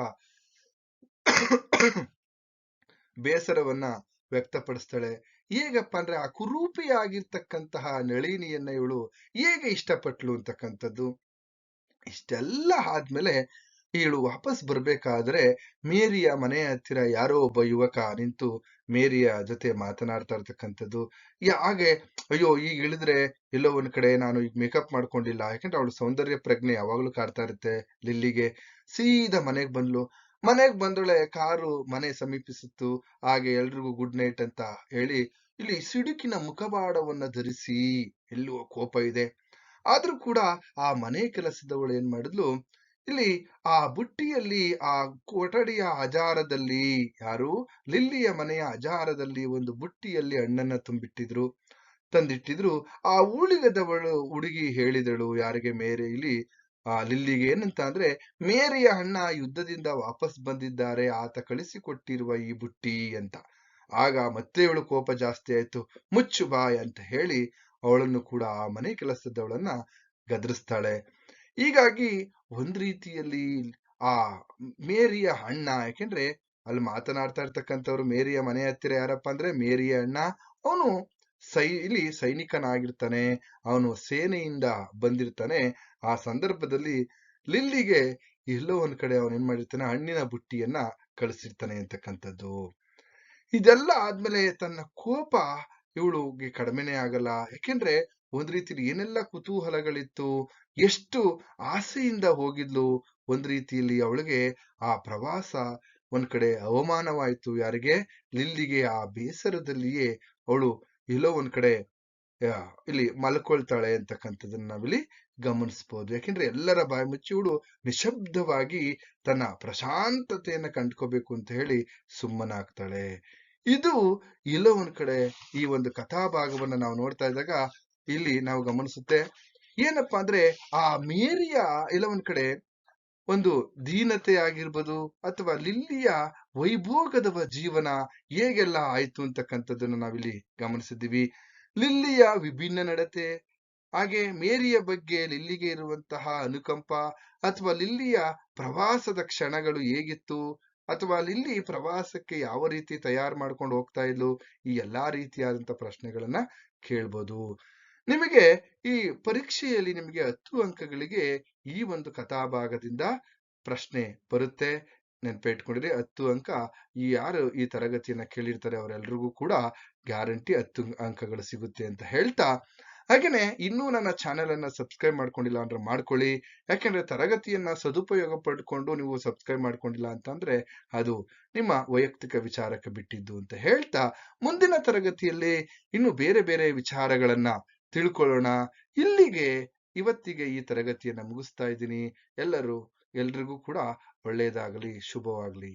Speaker 1: ಬೇಸರವನ್ನ ವ್ಯಕ್ತಪಡಿಸ್ತಾಳೆ. ಹೇಗಪ್ಪ ಅಂದ್ರೆ, ಆ ಕುರೂಪಿಯಾಗಿರ್ತಕ್ಕಂತಹ ನಳಿನಿಯನ್ನ ಇವಳು ಹೇಗೆ ಇಷ್ಟಪಟ್ಲು ಅಂತಕ್ಕಂಥದ್ದು. ಇಷ್ಟೆಲ್ಲ ಆದ್ಮೇಲೆ ಇವಳು ವಾಪಸ್ ಬರ್ಬೇಕಾದ್ರೆ ಮೇರಿಯ ಮನೆ ಹತ್ತಿರ ಯಾರೋ ಒಬ್ಬ ಯುವಕ ನಿಂತು ಮೇರಿಯ ಜೊತೆ ಮಾತನಾಡ್ತಾ ಇರ್ತಕ್ಕಂಥದ್ದು. ಹಾಗೆ, ಅಯ್ಯೋ ಈಗ ಇಳಿದ್ರೆ ಎಲ್ಲೋ ಒಂದ್ ಕಡೆ ನಾನು ಈಗ ಮೇಕಪ್ ಮಾಡ್ಕೊಂಡಿಲ್ಲ, ಯಾಕಂದ್ರೆ ಅವಳು ಸೌಂದರ್ಯ ಪ್ರಜ್ಞೆ ಯಾವಾಗ್ಲೂ ಕಾಡ್ತಾ ಇರುತ್ತೆ ಲಿಲ್ಲಿಗೆ. ಸೀದಾ ಮನೆಗ್ ಬಂದ್ಲು. ಮನೆಗ್ ಬಂದೊಳೆ ಕಾರು ಮನೆ ಸಮೀಪಿಸಿತ್ತು. ಹಾಗೆ ಎಲ್ರಿಗೂ ಗುಡ್ ನೈಟ್ ಅಂತ ಹೇಳಿ ಇಲ್ಲಿ ಸಿಡುಕಿನ ಮುಖವಾಡವನ್ನ ಧರಿಸಿ ಎಲ್ಲುವ ಕೋಪ ಇದೆ. ಆದ್ರೂ ಕೂಡ ಆ ಮನೆ ಕೆಲಸದವಳು ಏನ್ ಮಾಡಿದ್ಲು? ಇಲ್ಲಿ ಆ ಬುಟ್ಟಿಯಲ್ಲಿ, ಆ ಕೊಠಡಿಯ ಅಜಾರದಲ್ಲಿ ಯಾರು? ಲಿಲ್ಲಿಯ ಮನೆಯ ಅಜಾರದಲ್ಲಿ ಒಂದು ಬುಟ್ಟಿಯಲ್ಲಿ ಹಣ್ಣನ್ನ ತುಂಬಿಟ್ಟಿದ್ರು. ತಂದಿಟ್ಟಿದ್ರು. ಆ ಉಳಿಗದವಳು ಹುಡುಗಿ ಹೇಳಿದಳು, ಯಾರಿಗೆ ಮೇರೆ? ಇಲ್ಲಿ, ಆ ಲಿಲ್ಲಿಗೆ ಏನಂತ ಅಂದ್ರೆ, ಮೇರಿಯ ಅಣ್ಣ ಯುದ್ಧದಿಂದ ವಾಪಸ್ ಬಂದಿದ್ದಾರೆ, ಆತ ಕಳಿಸಿಕೊಟ್ಟಿರುವ ಈ ಬುಟ್ಟಿ ಅಂತ. ಆಗ ಮತ್ತೆ ಇವಳು ಕೋಪ ಜಾಸ್ತಿ ಆಯ್ತು. ಮುಚ್ಚು ಬಾಯ್ ಅಂತ ಹೇಳಿ ಅವಳನ್ನು ಕೂಡ ಆ ಮನೆ ಕೆಲಸದವಳನ್ನ ಗದರಿಸ್ತಾಳೆ. ಹೀಗಾಗಿ ಒಂದ್ ರೀತಿಯಲ್ಲಿ ಆ ಮೇರಿಯ ಅಣ್ಣ, ಯಾಕೆಂದ್ರೆ ಅಲ್ಲಿ ಮಾತನಾಡ್ತಾ ಇರ್ತಕ್ಕಂಥವ್ರು ಮೇರಿಯ ಮನೆ ಹತ್ತಿರ ಯಾರಪ್ಪ ಅಂದ್ರೆ ಮೇರಿಯ ಅಣ್ಣ, ಅವನು ಸೈ, ಇಲ್ಲಿ ಸೈನಿಕನಾಗಿರ್ತಾನೆ, ಅವನು ಸೇನೆಯಿಂದ ಬಂದಿರ್ತಾನೆ. ಆ ಸಂದರ್ಭದಲ್ಲಿ ಲಿಲ್ಲಿಗೆ ಎಲ್ಲೋ ಒಂದ್ ಕಡೆ ಅವನ್ ಏನ್ ಮಾಡಿರ್ತಾನೆ, ಹಣ್ಣಿನ ಬುಟ್ಟಿಯನ್ನ ಕಳಿಸಿರ್ತಾನೆ ಅಂತಕ್ಕಂಥದ್ದು. ಇದೆಲ್ಲ ಆದ್ಮೇಲೆ ತನ್ನ ಕೋಪ ಇವಳುಗೆ ಕಡಿಮೆನೇ ಆಗಲ್ಲ. ಯಾಕೆಂದ್ರೆ ಒಂದ್ ರೀತಿಲಿ ಏನೆಲ್ಲ ಕುತೂಹಲಗಳಿತ್ತು, ಎಷ್ಟು ಆಸೆಯಿಂದ ಹೋಗಿದ್ಲು ಒಂದ್ ರೀತಿಯಲ್ಲಿ ಅವಳಿಗೆ ಆ ಪ್ರವಾಸ ಒಂದ್ ಕಡೆ ಅವಮಾನವಾಯ್ತು. ಯಾರಿಗೆ? ಲಿಲ್ಲಿಗೆ. ಆ ಬೇಸರದಲ್ಲಿಯೇ ಅವಳು ಎಲ್ಲೋ ಒಂದ್ ಕಡೆ ಇಲ್ಲಿ ಮಲ್ಕೊಳ್ತಾಳೆ ಅಂತಕ್ಕಂಥದ್ದನ್ನ ನಾವಿಲ್ಲಿ ಗಮನಿಸ್ಬೋದು. ಯಾಕೆಂದ್ರೆ ಎಲ್ಲರ ಬಾಯಿ ಮುಚ್ಚಿ ಇವಳು ನಿಶಬ್ದವಾಗಿ ತನ್ನ ಪ್ರಶಾಂತತೆಯನ್ನ ಕಂಡ್ಕೋಬೇಕು ಅಂತ ಹೇಳಿ ಸುಮ್ಮನಾಗ್ತಾಳೆ. ಇದು ಎಲ್ಲೋ ಒಂದ್ ಕಡೆ ಈ ಒಂದು ಕಥಾಭಾಗವನ್ನ ನಾವು ನೋಡ್ತಾ ಇದ್ದಾಗ ಇಲ್ಲಿ ನಾವು ಗಮನಿಸುತ್ತೆ. ಏನಪ್ಪಾ ಅಂದ್ರೆ ಆ ಮೇರಿಯ ಎಲ್ಲ ಒಂದ್ ಕಡೆ ಒಂದು ದೀನತೆ ಆಗಿರ್ಬೋದು ಅಥವಾ ಲಿಲ್ಲಿಯ ವೈಭೋಗದ ಜೀವನ ಹೇಗೆಲ್ಲ ಆಯ್ತು ಅಂತಕ್ಕಂಥದ್ದನ್ನು ನಾವಿಲ್ಲಿ ಗಮನಿಸಿದ್ದೀವಿ. ಲಿಲ್ಲಿಯ ವಿಭಿನ್ನ ನಡತೆ, ಹಾಗೆ ಮೇರಿಯ ಬಗ್ಗೆ ಲಿಲ್ಲಿಗೆ ಇರುವಂತಹ ಅನುಕಂಪ ಅಥವಾ ಲಿಲ್ಲಿಯ ಪ್ರವಾಸದ ಕ್ಷಣಗಳು ಹೇಗಿತ್ತು ಅಥವಾ ಇಲ್ಲಿ ಪ್ರವಾಸಕ್ಕೆ ಯಾವ ರೀತಿ ತಯಾರು ಮಾಡ್ಕೊಂಡು ಹೋಗ್ತಾ ಇದ್ಲು? ಈ ಎಲ್ಲಾ ರೀತಿಯಾದಂತ ಪ್ರಶ್ನೆಗಳನ್ನ ಕೇಳ್ಬೋದು. ನಿಮಗೆ ಈ ಪರೀಕ್ಷೆಯಲ್ಲಿ ನಿಮಗೆ ಹತ್ತು ಅಂಕಗಳಿಗೆ ಈ ಒಂದು ಕಥಾಭಾಗದಿಂದ ಪ್ರಶ್ನೆ ಬರುತ್ತೆ. ನೆನಪೇ ಇಟ್ಕೊಂಡಿರಿ ಹತ್ತು ಅಂಕ ಈ ಯಾರು ಈ ತರಗತಿಯನ್ನ ಕೇಳಿರ್ತಾರೆ ಅವರೆಲ್ರಿಗೂ ಕೂಡ ಗ್ಯಾರಂಟಿ ಹತ್ತು ಅಂಕಗಳು ಸಿಗುತ್ತೆ ಅಂತ ಹೇಳ್ತಾ ಹಾಗೇನೆ ಇನ್ನೂ ನನ್ನ ಚಾನೆಲ್ ಅನ್ನ ಸಬ್ಸ್ಕ್ರೈಬ್ ಮಾಡ್ಕೊಂಡಿಲ್ಲ ಅಂದ್ರೆ ಮಾಡ್ಕೊಳ್ಳಿ. ಯಾಕೆಂದ್ರೆ ತರಗತಿಯನ್ನ ಸದುಪಯೋಗ ಪಡ್ಕೊಂಡು ನೀವು ಸಬ್ಸ್ಕ್ರೈಬ್ ಮಾಡ್ಕೊಂಡಿಲ್ಲ ಅಂತಂದ್ರೆ ಅದು ನಿಮ್ಮ ವೈಯಕ್ತಿಕ ವಿಚಾರಕ್ಕೆ ಬಿಟ್ಟಿದ್ದು ಅಂತ ಹೇಳ್ತಾ ಮುಂದಿನ ತರಗತಿಯಲ್ಲಿ ಇನ್ನು ಬೇರೆ ಬೇರೆ ವಿಚಾರಗಳನ್ನ ತಿಳ್ಕೊಳ್ಳೋಣ. ಇಲ್ಲಿಗೆ ಇವತ್ತಿಗೆ ಈ ತರಗತಿಯನ್ನ ಮುಗಿಸ್ತಾ ಇದ್ದೀನಿ. ಎಲ್ಲರೂ ಎಲ್ರಿಗೂ ಕೂಡ ಒಳ್ಳೆಯದಾಗಲಿ ಶುಭವಾಗಲಿ.